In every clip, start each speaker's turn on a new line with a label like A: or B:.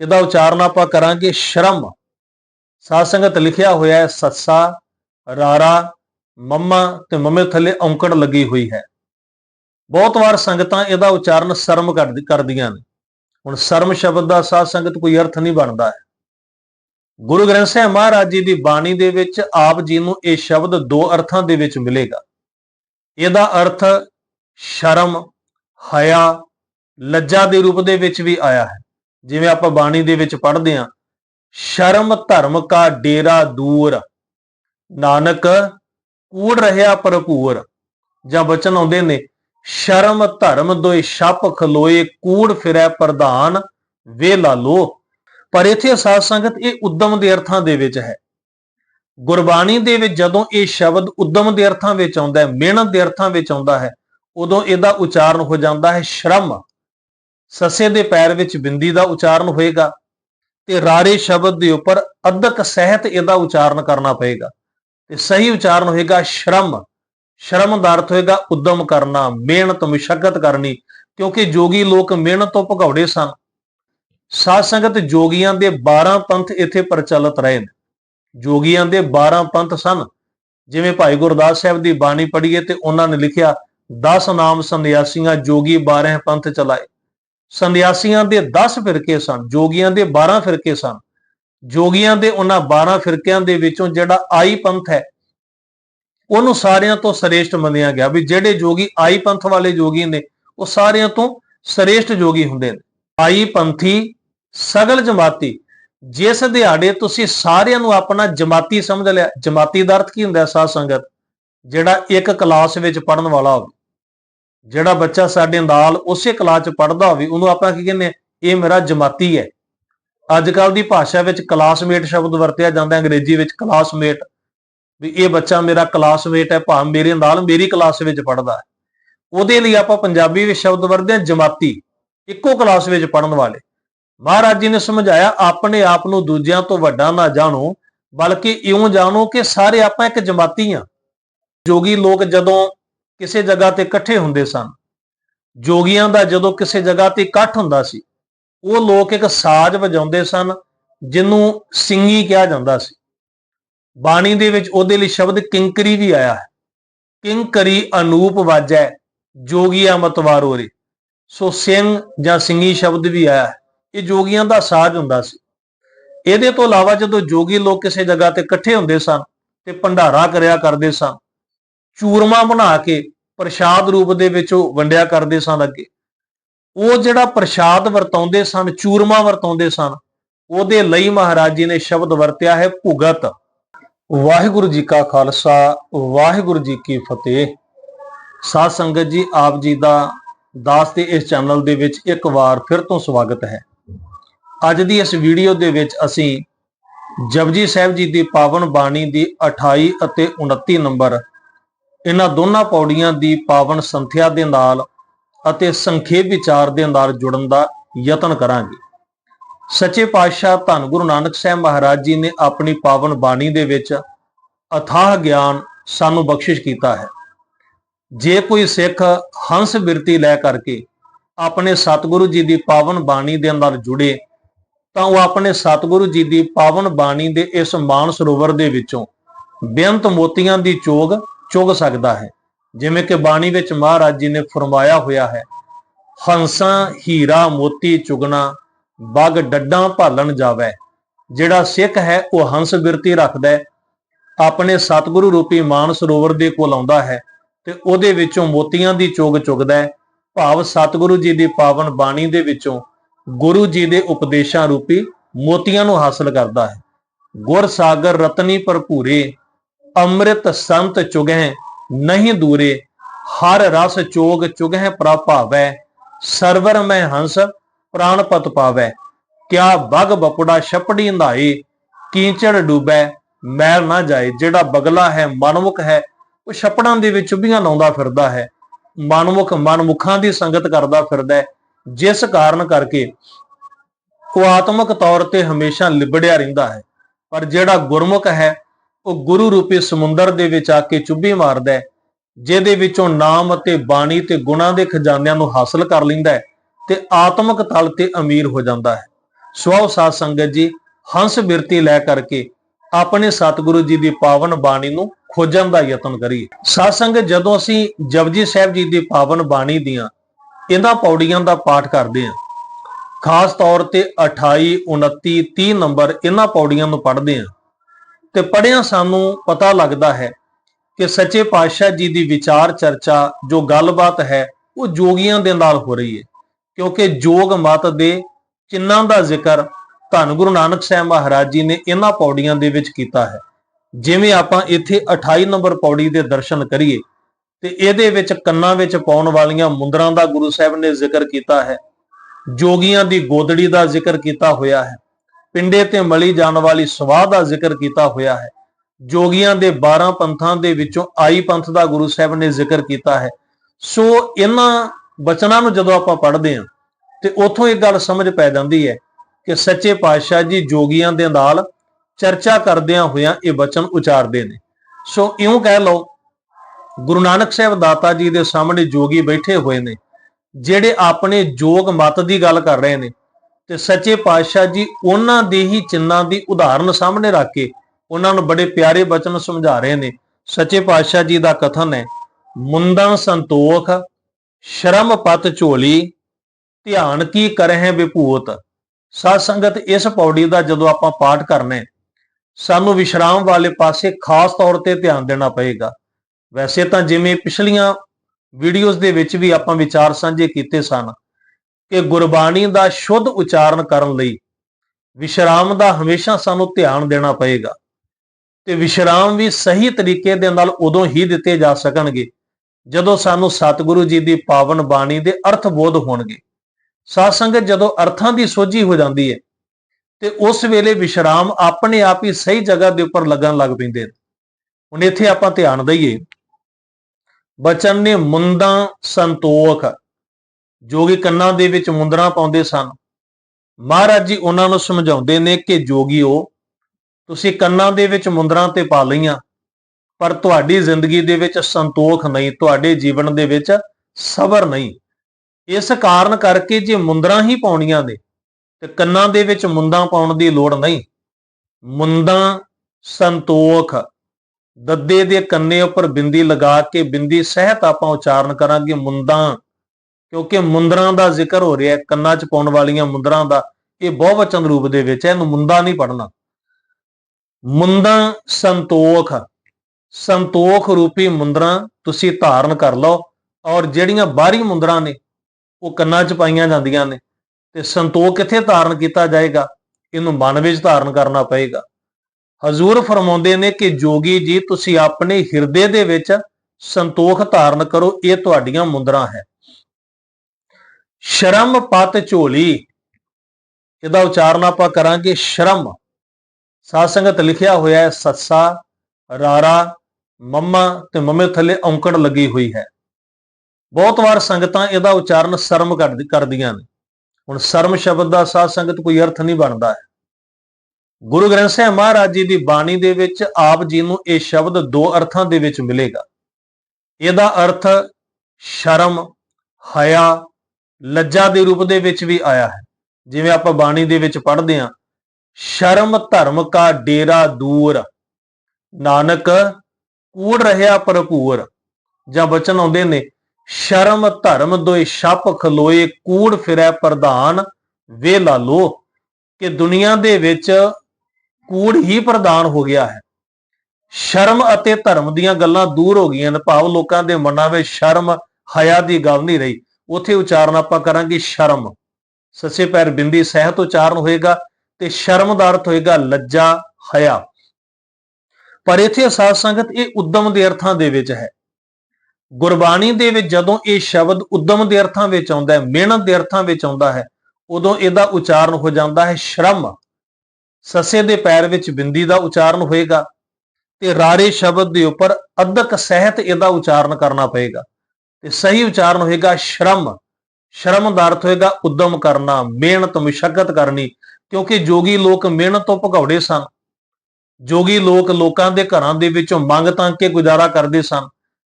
A: ਇਹਦਾ ਉਚਾਰਨ ਆਪਾਂ ਕਰਾਂਗੇ ਸ਼ਰਮ। ਸਾਧ ਸੰਗਤ ਲਿਖਿਆ ਹੋਇਆ ਹੈ, ਸੱਸਾ, ਰਾਰਾ, ਮੰਮਾ ਤੇ ਮੰਮੇ ਥੱਲੇ ਔਂਕੜ ਲੱਗੀ ਹੋਈ ਹੈ। ਬਹੁਤ ਵਾਰ ਸੰਗਤਾਂ ਇਹਦਾ ਉਚਾਰਨ ਸ਼ਰਮ ਕਰਦੀ- ਕਰਦੀਆਂ ਨੇ। ਹੁਣ ਸ਼ਰਮ ਸ਼ਬਦ ਦਾ ਸਾਧ ਸੰਗਤ ਕੋਈ ਅਰਥ ਨਹੀਂ ਬਣਦਾ ਹੈ। ਗੁਰੂ ਗ੍ਰੰਥ ਸਾਹਿਬ ਮਹਾਰਾਜ ਜੀ ਦੀ ਬਾਣੀ ਦੇ ਵਿੱਚ ਆਪ ਜੀ ਨੂੰ ਇਹ ਸ਼ਬਦ ਦੋ ਅਰਥਾਂ ਦੇ ਵਿੱਚ ਮਿਲੇਗਾ। ਇਹਦਾ ਅਰਥ ਸ਼ਰਮ ਹਯਾ ਲੱਜਾ ਦੇ ਰੂਪ ਦੇ ਵਿੱਚ ਵੀ ਆਇਆ ਹੈ। ਜਿਵੇਂ ਆਪਾਂ ਬਾਣੀ ਦੇ ਵਿੱਚ ਪੜ੍ਹਦੇ ਹਾਂ, ਸ਼ਰਮ ਧਰਮ ਕਾ ਡੇਰਾ ਦੂਰ, ਨਾਨਕ ਕੂੜ ਰਹਿਆ ਭਰਪੂਰ। ਜਾਂ ਬਚਨ ਆਉਂਦੇ ਨੇ, ਸ਼ਰਮ ਧਰਮ ਦੋਇ ਛਪ ਖਲੋਏ, ਕੂੜ ਫਿਰੈ ਪ੍ਰਧਾਨ ਵੇ ਲਾਲੋ ਪਰ ਇੱਥੇ ਸਾਧ ਸੰਗਤ ਇਹ ਉਦਮ ਦੇ ਅਰਥਾਂ ਦੇ ਵਿੱਚ ਹੈ। ਗੁਰਬਾਣੀ ਦੇ ਵਿੱਚ ਜਦੋਂ ਇਹ ਸ਼ਬਦ ਉਦਮ ਦੇ ਅਰਥਾਂ ਵਿੱਚ ਆਉਂਦਾ ਹੈ, ਮਿਹਨਤ ਦੇ ਅਰਥਾਂ ਵਿੱਚ ਆਉਂਦਾ ਹੈ, ਉਦੋਂ ਇਹਦਾ ਉਚਾਰਨ ਹੋ ਜਾਂਦਾ ਹੈ ਸ਼ਰਮ। ਸੱਸੇ ਦੇ ਪੈਰ ਵਿੱਚ ਬਿੰਦੀ ਦਾ ਉਚਾਰਨ ਹੋਏਗਾ ਤੇ ਰਾਰੇ ਸ਼ਬਦ ਦੇ ਉੱਪਰ ਅਦਕ ਸਹਿਤ ਇਹਦਾ ਉਚਾਰਨ ਕਰਨਾ ਪਏਗਾ। ਤੇ ਸਹੀ ਉਚਾਰਨ ਹੋਏਗਾ ਸ਼ਰਮ। ਸ਼ਰਮ ਦਾ ਅਰਥ ਹੋਏਗਾ ਉਦਮ ਕਰਨਾ, ਮਿਹਨਤ ਮੁਸ਼ਕਲ ਕਰਨੀ, ਕਿਉਂਕਿ ਜੋਗੀ ਲੋਕ ਮਿਹਨਤ ਤੋਂ ਭਗੌੜੇ ਸਨ। ਸਾਧ ਸੰਗਤ ਜੋਗੀਆਂ ਦੇ 12 ਪੰਥ ਇੱਥੇ ਪ੍ਰਚਲਿਤ ਰਹੇ ਨੇ। ਜੋਗੀਆਂ ਦੇ 12 ਪੰਥ ਸਨ। ਜਿਵੇਂ ਭਾਈ ਗੁਰਦਾਸ ਸਾਹਿਬ ਦੀ ਬਾਣੀ ਪੜ੍ਹੀਏ ਤੇ ਉਹਨਾਂ ਨੇ ਲਿਖਿਆ 10 ਨਾਮ ਸੰਨਿਆਸੀਆਂ ਜੋਗੀ 12 ਪੰਥ ਚਲਾਏ। ਸੰਨਿਆਸੀਆਂ ਦੇ 10 ਫਿਰਕੇ ਸਨ, ਜੋਗੀਆਂ ਦੇ 12 ਫਿਰਕੇ ਸਨ। ਜੋਗੀਆਂ ਦੇ ਉਹਨਾਂ 12 ਫਿਰਕਿਆਂ ਦੇ ਵਿੱਚੋਂ ਜਿਹੜਾ ਆਈ ਪੰਥ ਹੈ, ਉਹਨੂੰ ਸਾਰਿਆਂ ਤੋਂ ਸ੍ਰੇਸ਼ਟ ਮੰਨਿਆ ਗਿਆ ਵੀ ਜਿਹੜੇ ਜੋਗੀ ਆਈ ਪੰਥ ਵਾਲੇ ਜੋਗੀ ਨੇ, ਉਹ ਸਾਰਿਆਂ ਤੋਂ ਸ੍ਰੇਸ਼ਟ ਜੋਗੀ ਹੁੰਦੇ ਨੇ। ਆਈ ਪੰਥੀ ਸਗਲ ਜਮਾਤੀ, ਜਿਸ ਦਿਹਾੜੇ ਤੁਸੀਂ ਸਾਰਿਆਂ ਨੂੰ ਆਪਣਾ ਜਮਾਤੀ ਸਮਝ ਲਿਆ, ਜਮਾਤੀ ਦਾ ਅਰਥ ਕੀ ਹੁੰਦਾ ਹੈ ਸਾਧ ਸੰਗਤ? ਜਿਹੜਾ ਇੱਕ ਕਲਾਸ ਵਿੱਚ ਪੜਨ ਵਾਲਾ ਹੋਵੇ। ਜਿਹੜਾ ਬੱਚਾ ਸਾਡੇ ਨਾਲ ਉਸੇ ਕਲਾਸ 'ਚ ਪੜਦਾ ਹੋਵੇ, ਉਹਨੂੰ ਆਪਾਂ ਕੀ ਕਹਿੰਦੇ ਹਾਂ? ਇਹ ਮੇਰਾ ਜਮਾਤੀ ਹੈ। ਅੱਜ ਕੱਲ ਦੀ ਭਾਸ਼ਾ ਵਿੱਚ ਕਲਾਸਮੇਟ ਸ਼ਬਦ ਵਰਤਿਆ ਜਾਂਦਾ ਅੰਗਰੇਜ਼ੀ ਵਿੱਚ ਕਲਾਸਮੇਟ ਵੀ ਇਹ ਬੱਚਾ ਮੇਰਾ ਕਲਾਸਮੇਟ ਹੈ, ਭਾਵੇਂ ਮੇਰੇ ਨਾਲ ਮੇਰੀ ਕਲਾਸ ਵਿੱਚ ਪੜਦਾ ਹੈ। ਉਹਦੇ ਲਈ ਆਪਾਂ ਪੰਜਾਬੀ ਵਿੱਚ ਸ਼ਬਦ ਵਰਤਦੇ ਹਾਂ, ਜਮਾਤੀ। ਇੱਕੋ ਕਲਾਸ ਵਿੱਚ ਪੜਨ ਵਾਲੇ। ਮਹਾਰਾਜ ਜੀ ਨੇ ਸਮਝਾਇਆ, ਆਪਣੇ ਆਪ ਨੂੰ ਦੂਜਿਆਂ ਤੋਂ ਵੱਡਾ ਨਾ ਜਾਣੋ, ਬਲਕਿ ਇਉਂ ਜਾਣੋ ਕਿ ਸਾਰੇ ਆਪਾਂ ਇੱਕ ਜਮਾਤੀ ਆ ਜੋਗੀ ਲੋਕ ਜਦੋਂ ਕਿਸੇ ਜਗ੍ਹਾ ਤੇ ਇਕੱਠੇ ਹੁੰਦੇ ਸਨ। ਜੋਗੀਆਂ ਦਾ ਜਦੋਂ ਕਿਸੇ ਜਗ੍ਹਾ ਤੇ ਇਕੱਠ ਹੁੰਦਾ ਸੀ, ਉਹ ਲੋਕ ਇੱਕ ਸਾਜ਼ ਵਜਾਉਂਦੇ ਸਨ, ਜਿਹਨੂੰ ਸਿੰਗੀ ਕਿਹਾ ਜਾਂਦਾ ਸੀ। ਬਾਣੀ ਦੇ ਵਿੱਚ ਉਹਦੇ ਲਈ ਸ਼ਬਦ ਕਿੰਕਰੀ ਵੀ ਆਇਆ ਹੈ। ਕਿੰਕਰੀ ਅਨੂਪ ਵਾਜੈ ਜੋਗੀਆ ਮਤਵਾਰੋਰੇ ਸੋ ਸਿੰਘ ਜਾਂ ਸਿੰਗੀ ਸ਼ਬਦ ਵੀ ਆਇਆ ਹੈ। ਇਹ ਜੋਗੀਆਂ ਦਾ ਸਾਜ਼ ਹੁੰਦਾ ਸੀ। ਇਹਦੇ ਤੋਂ ਇਲਾਵਾ ਜਦੋਂ ਜੋਗੀ ਲੋਕ ਕਿਸੇ ਜਗ੍ਹਾ ਤੇ ਇਕੱਠੇ ਹੁੰਦੇ ਸਨ ਤੇ ਭੰਡਾਰਾ ਕਰਿਆ ਕਰਦੇ ਸਨ ਚੂਰਮਾ ਬਣਾ ਕੇ ਪ੍ਰਸ਼ਾਦ ਰੂਪ ਦੇ ਵਿੱਚ ਉਹ ਵੰਡਿਆ ਕਰਦੇ ਸਨ ਅੱਗੇ। ਉਹ ਜਿਹੜਾ ਪ੍ਰਸ਼ਾਦ ਵਰਤਾਉਂਦੇ ਸਨ, ਚੂਰਮਾ ਵਰਤਾਉਂਦੇ ਸਨ, ਉਹਦੇ ਲਈ ਮਹਾਰਾਜ ਜੀ ਨੇ ਸ਼ਬਦ ਵਰਤਿਆ ਹੈ ਭੁਗਤ। ਵਾਹਿਗੁਰੂ ਜੀ ਕਾ ਖਾਲਸਾ, ਵਾਹਿਗੁਰੂ ਜੀ ਕੀ ਫਤਿਹ। ਸਾਧ ਸੰਗਤ ਜੀ, ਆਪ ਜੀ ਦਾ ਦਾਸ ਤੇ ਇਸ ਚੈਨਲ ਦੇ ਵਿੱਚ ਇੱਕ ਵਾਰ ਫਿਰ ਤੋਂ ਸਵਾਗਤ ਹੈ। ਅੱਜ ਦੀ ਇਸ ਵੀਡੀਓ ਦੇ ਵਿੱਚ ਅਸੀਂ ਜਪਜੀ ਸਾਹਿਬ ਜੀ ਦੀ ਪਾਵਨ ਬਾਣੀ ਦੀ 28 ਅਤੇ 29 ਨੰਬਰ ਇਹਨਾਂ ਦੋਨਾਂ ਪੌੜੀਆਂ ਦੀ ਪਾਵਨ ਸੰਥਿਆ ਦੇ ਨਾਲ ਅਤੇ ਸੰਖੇਪ ਵਿਚਾਰ ਦੇ ਨਾਲ ਜੁੜਨ ਦਾ ਯਤਨ ਕਰਾਂਗੇ। ਸੱਚੇ ਪਾਤਸ਼ਾਹ ਧੰਨ ਗੁਰੂ ਨਾਨਕ ਸਾਹਿਬ ਮਹਾਰਾਜ ਜੀ ਨੇ ਆਪਣੀ ਪਾਵਨ ਬਾਣੀ ਦੇ ਵਿੱਚ ਅਥਾਹ ਗਿਆਨ ਸਾਨੂੰ ਬਖਸ਼ਿਸ਼ ਕੀਤਾ ਹੈ। ਜੇ ਕੋਈ ਸਿੱਖ ਹੰਸ ਬਿਰਤੀ ਲੈ ਕਰਕੇ ਆਪਣੇ ਸਤਿਗੁਰੂ ਜੀ ਦੀ ਪਾਵਨ ਬਾਣੀ ਦੇ ਨਾਲ ਜੁੜੇ, ਤਾਂ ਉਹ ਆਪਣੇ ਸਤਿਗੁਰੂ ਜੀ ਦੀ ਪਾਵਨ ਬਾਣੀ ਦੇ ਇਸ ਮਾਨ ਸਰੋਵਰ ਦੇ ਵਿੱਚੋਂ ਬੇਅੰਤ ਮੋਤੀਆਂ ਦੀ ਚੋਗ ਚੁਗ ਸਕਦਾ ਹੈ। ਜਿਵੇਂ ਕਿ ਬਾਣੀ ਵਿੱਚ ਮਹਾਰਾਜ ਜੀ ਨੇ ਫਰਮਾਇਆ ਹੋਇਆ ਹੈ, ਹੰਸਾਂ ਹੀਰਾ ਮੋਤੀ ਚੁਗਣਾ, ਬਗ ਡੱਡਾਂ ਭਾਲਣ ਜਾਵੇ। ਜਿਹੜਾ ਸਿੱਖ ਹੈ, ਉਹ ਹੰਸ ਬਿਰਤੀ ਰੱਖਦਾ ਹੈ, ਆਪਣੇ ਸਤਿਗੁਰੂ ਰੂਪੀ ਮਾਨ ਸਰੋਵਰ ਦੇ ਕੋਲ ਆਉਂਦਾ ਹੈ ਤੇ ਉਹਦੇ ਵਿੱਚੋਂ ਮੋਤੀਆਂ ਦੀ ਚੋਗ ਚੁਗਦਾ ਹੈ। ਭਾਵ ਸਤਿਗੁਰੂ ਜੀ ਦੀ ਪਾਵਨ ਬਾਣੀ ਦੇ ਵਿੱਚੋਂ ਗੁਰੂ ਜੀ ਦੇ ਉਪਦੇਸ਼ਾਂ ਰੂਪੀ ਮੋਤੀਆਂ ਨੂੰ ਹਾਸਲ ਕਰਦਾ ਹੈ। ਗੁਰ ਸਾਗਰ ਰਤਨੀ ਭਰਪੂਰੇ ਅੰਮ੍ਰਿਤ ਸੰਤ ਚੁਗਹਿ ਨਹੀਂ ਦੂਰੇ, ਹਰ ਰਸ ਚੋਗ ਚੁਗਹਿ ਪ੍ਰਭਾਵੈ ਸਰਵਰ ਮੈਂ ਹੰਸ ਪ੍ਰਾਣਪਤ ਪਾਵੈ। ਕਿਆ ਬਗ ਬਪੜਾ ਛਪੜੀ ਨਾਏ ਕੀਚੜ ਡੂਬੈ, ਮੈਲ ਨਾ ਜਾਏ, ਜਿਹੜਾ ਬਗਲਾ ਹੈ ਮਨਮੁਖ ਹੈ, ਉਹ ਛਪੜਾਂ ਦੇ ਵਿੱਚ ਚੁੱਭੀਆਂ ਲਾਉਂਦਾ ਫਿਰਦਾ ਹੈ। ਮਨਮੁਖ ਮਨਮੁਖਾਂ ਦੀ ਸੰਗਤ ਕਰਦਾ ਫਿਰਦਾ ਹੈ। ਜਿਸ ਕਾਰਨ ਕਰਕੇ ਉਹ ਆਤਮਿਕ ਤੌਰ ਤੇ ਹਮੇਸ਼ਾ ਲਿਬੜਿਆ ਰਹਿੰਦਾ ਹੈ। ਪਰ ਜਿਹੜਾ ਗੁਰਮੁਖ ਹੈ ਉਹ ਗੁਰੂ ਰੂਪੀ ਸਮੁੰਦਰ ਦੇ ਵਿੱਚ ਆ ਕੇ ਚੁੱਭੀ ਮਾਰਦਾ ਹੈ, ਜਿਹਦੇ ਵਿੱਚੋਂ ਨਾਮ ਅਤੇ ਬਾਣੀ ਤੇ ਗੁਣਾਂ ਦੇ ਖਜ਼ਾਨਿਆਂ ਨੂੰ ਹਾਸਲ ਕਰ ਲੈਂਦਾ ਹੈ ਤੇ ਆਤਮਿਕ ਤਲ ਤੇ ਅਮੀਰ ਹੋ ਜਾਂਦਾ ਹੈ। ਸੋ ਸਾਧ ਸੰਗਤ ਜੀ, ਹੰਸ ਬਿਰਤੀ ਲੈ ਕਰਕੇ ਆਪਣੇ ਸਤਿਗੁਰੂ ਜੀ ਦੀ ਪਾਵਨ ਬਾਣੀ ਨੂੰ ਖੋਜਣ ਦਾ ਯਤਨ ਕਰੀਏ। ਸਾਧ ਸੰਗਤ, ਜਦੋਂ ਅਸੀਂ ਜਪਜੀ ਸਾਹਿਬ ਜੀ ਦੀ ਪਾਵਨ ਬਾਣੀ ਦੀਆਂ ਇਹਨਾਂ ਪੌੜੀਆਂ ਦਾ ਪਾਠ ਕਰਦੇ ਹਾਂ, ਖਾਸ ਤੌਰ ਤੇ 28 29 30 ਨੰਬਰ ਇਹਨਾਂ ਪੌੜੀਆਂ ਨੂੰ ਪੜ੍ਹਦੇ ਹਾਂ ਤੇ ਪੜ੍ਹਿਆਂ ਸਾਨੂੰ ਪਤਾ ਲੱਗਦਾ ਹੈ ਕਿ ਸੱਚੇ ਪਾਤਸ਼ਾਹ ਜੀ ਦੀ ਵਿਚਾਰ ਚਰਚਾ, ਜੋ ਗੱਲਬਾਤ ਹੈ, ਉਹ ਜੋਗੀਆਂ ਦੇ ਨਾਲ ਹੋ ਰਹੀ ਹੈ। ਕਿਉਂਕਿ ਜੋਗ ਮਤ ਦੇ ਚਿੰਨਾਂ ਦਾ ਜ਼ਿਕਰ ਧੰਨ ਗੁਰੂ ਨਾਨਕ ਸਾਹਿਬ ਮਹਾਰਾਜ ਜੀ ਨੇ ਇਹਨਾਂ ਪੌੜੀਆਂ ਦੇ ਵਿੱਚ ਕੀਤਾ ਹੈ। ਜਿਵੇਂ ਆਪਾਂ ਇੱਥੇ 28 ਨੰਬਰ ਪੌੜੀ ਦੇ ਦਰਸ਼ਨ ਕਰੀਏ, ਤੇ ਇਹਦੇ ਵਿੱਚ ਕੰਨਾਂ ਵਿੱਚ ਪਾਉਣ ਵਾਲੀਆਂ ਮੁੰਦਰਾਂ ਦਾ ਗੁਰੂ ਸਾਹਿਬ ਨੇ ਜ਼ਿਕਰ ਕੀਤਾ ਹੈ। ਜੋਗੀਆਂ ਦੀ ਗੋਦੜੀ ਦਾ ਜ਼ਿਕਰ ਕੀਤਾ ਹੋਇਆ ਹੈ। ਪਿੰਡੇ ਤੇ ਮਲੀ ਜਾਣ ਵਾਲੀ ਸਵਾਹ ਦਾ ਜ਼ਿਕਰ ਕੀਤਾ ਹੋਇਆ ਹੈ। ਜੋਗੀਆਂ ਦੇ 12 ਪੰਥਾਂ ਦੇ ਵਿੱਚੋਂ ਆਈ ਪੰਥ ਦਾ ਗੁਰੂ ਸਾਹਿਬ ਨੇ ਜ਼ਿਕਰ ਕੀਤਾ ਹੈ। ਸੋ ਇਹਨਾਂ ਬਚਨਾਂ ਨੂੰ ਜਦੋਂ ਆਪਾਂ ਪੜ੍ਹਦੇ ਹਾਂ, ਤੇ ਉਥੋਂ ਇੱਕ ਗੱਲ ਸਮਝ ਪੈ ਜਾਂਦੀ ਹੈ ਕਿ ਸੱਚੇ ਪਾਤਸ਼ਾਹ ਜੀ ਜੋਗੀਆਂ ਦੇ ਨਾਲ ਚਰਚਾ ਕਰਦਿਆਂ ਹੋਇਆਂ ਇਹ ਬਚਨ ਉਚਾਰਦੇ ਨੇ। ਸੋ ਇਉਂ ਕਹਿ ਲਓ, ਗੁਰੂ ਨਾਨਕ ਸਾਹਿਬ ਦਾਤਾ ਜੀ ਦੇ ਸਾਹਮਣੇ ਜੋਗੀ ਬੈਠੇ ਹੋਏ ਨੇ, ਜਿਹੜੇ ਆਪਣੇ ਜੋਗ ਮਤ ਦੀ ਗੱਲ ਕਰ ਰਹੇ ਨੇ। ਤੇ ਸੱਚੇ ਪਾਤਸ਼ਾਹ ਜੀ ਉਹਨਾਂ ਦੇ ਹੀ ਚਿੰਨਾਂ ਦੀ ਉਦਾਹਰਨ ਸਾਹਮਣੇ ਰੱਖ ਕੇ ਉਹਨਾਂ ਨੂੰ ਬੜੇ ਪਿਆਰੇ ਬਚਨ ਸਮਝਾ ਰਹੇ ਨੇ। ਸੱਚੇ ਪਾਤਸ਼ਾਹ ਜੀ ਦਾ ਕਥਨ ਹੈ, ਮੁੰਦਾਂ ਸੰਤੋਖ, ਸ਼ਰਮ ਪਤ ਝੋਲੀ, ਧਿਆਨ ਕੀ ਕਰਹਿ ਵਿਭੂਤ। ਸਾਧ ਸੰਗਤ, ਇਸ ਪੌੜੀ ਦਾ ਜਦੋਂ ਆਪਾਂ ਪਾਠ ਕਰਨਾ ਸਾਨੂੰ ਵਿਸ਼ਰਾਮ ਵਾਲੇ ਪਾਸੇ ਖਾਸ ਤੌਰ ਤੇ ਧਿਆਨ ਦੇਣਾ ਪਏਗਾ। ਵੈਸੇ ਤਾਂ ਜਿਵੇਂ ਪਿਛਲੀਆਂ ਵੀਡੀਓਜ਼ ਦੇ ਵਿੱਚ ਵੀ ਆਪਾਂ ਵਿਚਾਰ ਸਾਂਝੇ ਕੀਤੇ ਸਨ ਕਿ ਗੁਰਬਾਣੀ ਦਾ ਸ਼ੁੱਧ ਉਚਾਰਨ ਕਰਨ ਲਈ ਵਿਸ਼ਰਾਮ ਦਾ ਹਮੇਸ਼ਾ ਸਾਨੂੰ ਧਿਆਨ ਦੇਣਾ ਪਏਗਾ ਤੇ ਵਿਸ਼ਰਾਮ ਵੀ ਸਹੀ ਤਰੀਕੇ ਦੇ ਨਾਲ ਉਦੋਂ ਹੀ ਦਿੱਤੇ ਜਾ ਸਕਣਗੇ ਜਦੋਂ ਸਾਨੂੰ ਸਤਿਗੁਰੂ ਜੀ ਦੀ ਪਾਵਨ ਬਾਣੀ ਦੇ ਅਰਥ ਬੋਧ ਹੋਣਗੇ। ਸਾਧ ਸੰਗਤ ਜਦੋਂ ਅਰਥਾਂ ਦੀ ਸੋਝੀ ਹੋ ਜਾਂਦੀ ਹੈ ਤੇ ਉਸ ਵੇਲੇ ਵਿਸ਼ਰਾਮ ਆਪਣੇ ਆਪ ਹੀ ਸਹੀ ਜਗ੍ਹਾ ਦੇ ਉੱਪਰ ਲੱਗਣ ਲੱਗ ਪੈਂਦੇ ਨੇ। ਹੁਣ ਇੱਥੇ ਆਪਾਂ ਧਿਆਨ ਦਈਏ, ਬਚਨ ਨੇ ਮੁੰਦਾਂ ਸੰਤੋਖ ਜੋਗੀ ਕੰਨਾਂ ਦੇ ਵਿੱਚ ਮੁੰਦਰਾਂ ਪਾਉਂਦੇ ਸਨ। ਮਹਾਰਾਜ ਜੀ ਉਹਨਾਂ ਨੂੰ ਸਮਝਾਉਂਦੇ ਨੇ ਕਿ ਜੋਗੀਓ, ਤੁਸੀਂ ਕੰਨਾਂ ਦੇ ਵਿੱਚ ਮੁੰਦਰਾਂ ਤੇ ਪਾ ਲਈਆਂ, ਪਰ ਤੁਹਾਡੀ ਜ਼ਿੰਦਗੀ ਦੇ ਵਿੱਚ ਸੰਤੋਖ ਨਹੀਂ, ਤੁਹਾਡੇ ਜੀਵਨ ਦੇ ਵਿੱਚ ਸਬਰ ਨਹੀਂ। ਇਸ ਕਾਰਨ ਕਰਕੇ ਜੇ ਮੁੰਦਰਾਂ ਹੀ ਪਾਉਣੀਆਂ ਨੇ, ਤੇ ਕੰਨਾਂ ਦੇ ਵਿੱਚ ਮੁੰਦਾਂ ਪਾਉਣ ਦੀ ਲੋੜ ਨਹੀਂ। ਮੁੰਦਾਂ ਸੰਤੋਖ, ਦੱਦੇ ਦੇ ਕੰਨੇ ਉੱਪਰ ਬਿੰਦੀ ਲਗਾ ਕੇ ਬਿੰਦੀ ਸਹਿਤ ਆਪਾਂ ਉਚਾਰਨ ਕਰਾਂਗੇ, ਮੁੰਦਾਂ ਕਿਉਂਕਿ ਮੁੰਦਰਾਂ ਦਾ ਜ਼ਿਕਰ ਹੋ ਰਿਹਾ ਕੰਨਾਂ 'ਚ ਪਾਉਣ ਵਾਲੀਆਂ ਮੁੰਦਰਾਂ ਦਾ, ਇਹ ਬਹੁਵਚਨ ਰੂਪ ਦੇ ਵਿੱਚ ਹੈ, ਇਹਨੂੰ ਮੁੰਦਾ ਨਹੀਂ ਪੜਨਾ ਮੁੰਦਾਂ ਸੰਤੋਖ ਸੰਤੋਖ ਰੂਪੀ ਮੁੰਦਰਾਂ ਤੁਸੀਂ ਧਾਰਨ ਕਰ ਲਓ ਔਰ ਜਿਹੜੀਆਂ ਬਾਹਰੀ ਮੁੰਦਰਾਂ ਨੇ, ਉਹ ਕੰਨਾਂ 'ਚ ਪਾਈਆਂ ਜਾਂਦੀਆਂ ਨੇ, ਤੇ ਸੰਤੋਖ ਕਿੱਥੇ ਧਾਰਨ ਕੀਤਾ ਜਾਏਗਾ? ਇਹਨੂੰ ਮਨ ਵਿੱਚ ਧਾਰਨ ਕਰਨਾ ਪਏਗਾ। ਹਜ਼ੂਰ ਫਰਮਾਉਂਦੇ ਨੇ ਕਿ ਜੋਗੀ ਜੀ, ਤੁਸੀਂ ਆਪਣੇ ਹਿਰਦੇ ਦੇ ਵਿੱਚ ਸੰਤੋਖ ਧਾਰਨ ਕਰੋ, ਇਹ ਤੁਹਾਡੀਆਂ ਮੁੰਦਰਾਂ ਹੈ। ਸ਼ਰਮ ਪਤ ਝੋਲੀ। ਇਹਦਾ ਉਚਾਰਨ ਆਪਾਂ ਕਰਾਂਗੇ। ਸ਼ਰਮ। ਸਾਧ ਸੰਗਤ ਲਿਖਿਆ ਹੋਇਆ ਹੈ, ਸੱਸਾ, ਰਾਰਾ, ਮੰਮਾ ਤੇ ਮੰਮੇ ਥੱਲੇ ਔਂਕੜ ਲੱਗੀ ਹੋਈ ਹੈ। ਬਹੁਤ ਵਾਰ ਸੰਗਤਾਂ ਇਹਦਾ ਉਚਾਰਨ ਸ਼ਰਮ ਕਰਦੀਆਂ ਨੇ। ਹੁਣ ਸ਼ਰਮ ਸ਼ਬਦ ਦਾ ਸਾਧ ਸੰਗਤ ਕੋਈ ਅਰਥ ਨਹੀਂ ਬਣਦਾ ਹੈ। ਗੁਰੂ ਗ੍ਰੰਥ ਸਾਹਿਬ ਮਹਾਰਾਜ ਜੀ ਦੀ ਬਾਣੀ ਦੇ ਵਿੱਚ ਆਪ ਜੀ ਨੂੰ ਇਹ ਸ਼ਬਦ ਦੋ ਅਰਥਾਂ ਦੇ ਵਿੱਚ ਮਿਲੇਗਾ। ਇਹਦਾ ਅਰਥ ਸ਼ਰਮ ਹਯਾ ਲੱਜਾ ਦੇ ਰੂਪ ਦੇ ਵਿੱਚ ਵੀ ਆਇਆ ਹੈ। ਜਿਵੇਂ ਆਪਾਂ ਬਾਣੀ ਦੇ ਵਿੱਚ ਪੜ੍ਹਦੇ ਹਾਂ, ਸ਼ਰਮ ਧਰਮ ਕਾ ਡੇਰਾ ਦੂਰ, ਨਾਨਕ ਕੂੜ ਰਹਿਆ ਭਰਪੂਰ। ਜਾਂ ਬਚਨ ਆਉਂਦੇ ਨੇ, ਸ਼ਰਮ ਧਰਮ ਦੋਏ ਛੱਪ ਖਲੋਏ, ਕੂੜ ਫਿਰੈ ਪ੍ਰਧਾਨ ਵੇ ਲਾਲੋ ਕਿ ਦੁਨੀਆ ਦੇ ਵਿੱਚ ਕੂੜ ਹੀ ਪ੍ਰਧਾਨ ਹੋ ਗਿਆ ਹੈ। ਸ਼ਰਮ ਅਤੇ ਧਰਮ ਦੀਆਂ ਗੱਲਾਂ ਦੂਰ ਹੋ ਗਈਆਂ ਨੇ। ਭਾਵ ਲੋਕਾਂ ਦੇ ਮਨਾਂ ਵਿੱਚ ਸ਼ਰਮ, ਹਯਾ ਦੀ ਗੱਲ ਨਹੀਂ ਰਹੀ। ਉਥੇ ਉਚਾਰਨ ਆਪਾਂ ਕਰਾਂਗੇ ਸ਼ਰਮ। ਸੱਸੇ ਪੈਰ ਬਿੰਦੀ ਸਹਿਤ ਉਚਾਰਨ ਹੋਏਗਾ ਤੇ ਸ਼ਰਮ ਦਾ ਅਰਥ ਹੋਏਗਾ ਲੱਜਾ ਹਯਾ ਪਰ ਇਥੇ ਸਾਧ ਸੰਗਤ ਇਹ ਉਦਮ ਦੇ ਅਰਥਾਂ ਦੇ ਵਿੱਚ ਹੈ। ਗੁਰਬਾਣੀ ਦੇ ਵਿੱਚ ਜਦੋਂ ਇਹ ਸ਼ਬਦ ਉਦਮ ਦੇ ਅਰਥਾਂ ਵਿੱਚ ਆਉਂਦਾ ਹੈ, ਮਿਹਨਤ ਦੇ ਅਰਥਾਂ ਵਿੱਚ ਆਉਂਦਾ ਹੈ, ਉਦੋਂ ਇਹਦਾ ਉਚਾਰਨ ਹੋ ਜਾਂਦਾ ਹੈ ਸ਼ਰਮ। ਸੱਸੇ ਦੇ ਪੈਰ ਵਿੱਚ ਬਿੰਦੀ ਦਾ ਉਚਾਰਨ ਹੋਏਗਾ ਤੇ ਰਾਰੇ ਸ਼ਬਦ ਦੇ ਉੱਪਰ ਅਦਕ ਸਹਿਤ ਇਹਦਾ ਉਚਾਰਨ ਕਰਨਾ ਪਏਗਾ। ਤੇ ਸਹੀ ਉਚਾਰਨ ਹੋਏਗਾ ਸ਼ਰਮ। ਸ਼ਰਮ ਦਾ ਅਰਥ ਹੋਏਗਾ ਉਦਮ ਕਰਨਾ, ਮਿਹਨਤ ਮੁਸ਼ਕਲ ਕਰਨੀ, ਕਿਉਂਕਿ ਜੋਗੀ ਲੋਕ ਮਿਹਨਤ ਤੋਂ ਭਗੌੜੇ ਸਨ। ਜੋਗੀ ਲੋਕ ਲੋਕਾਂ ਦੇ ਘਰਾਂ ਦੇ ਵਿੱਚੋਂ ਮੰਗ ਤਾਂ ਕੇ ਗੁਜ਼ਾਰਾ ਕਰਦੇ ਸਨ।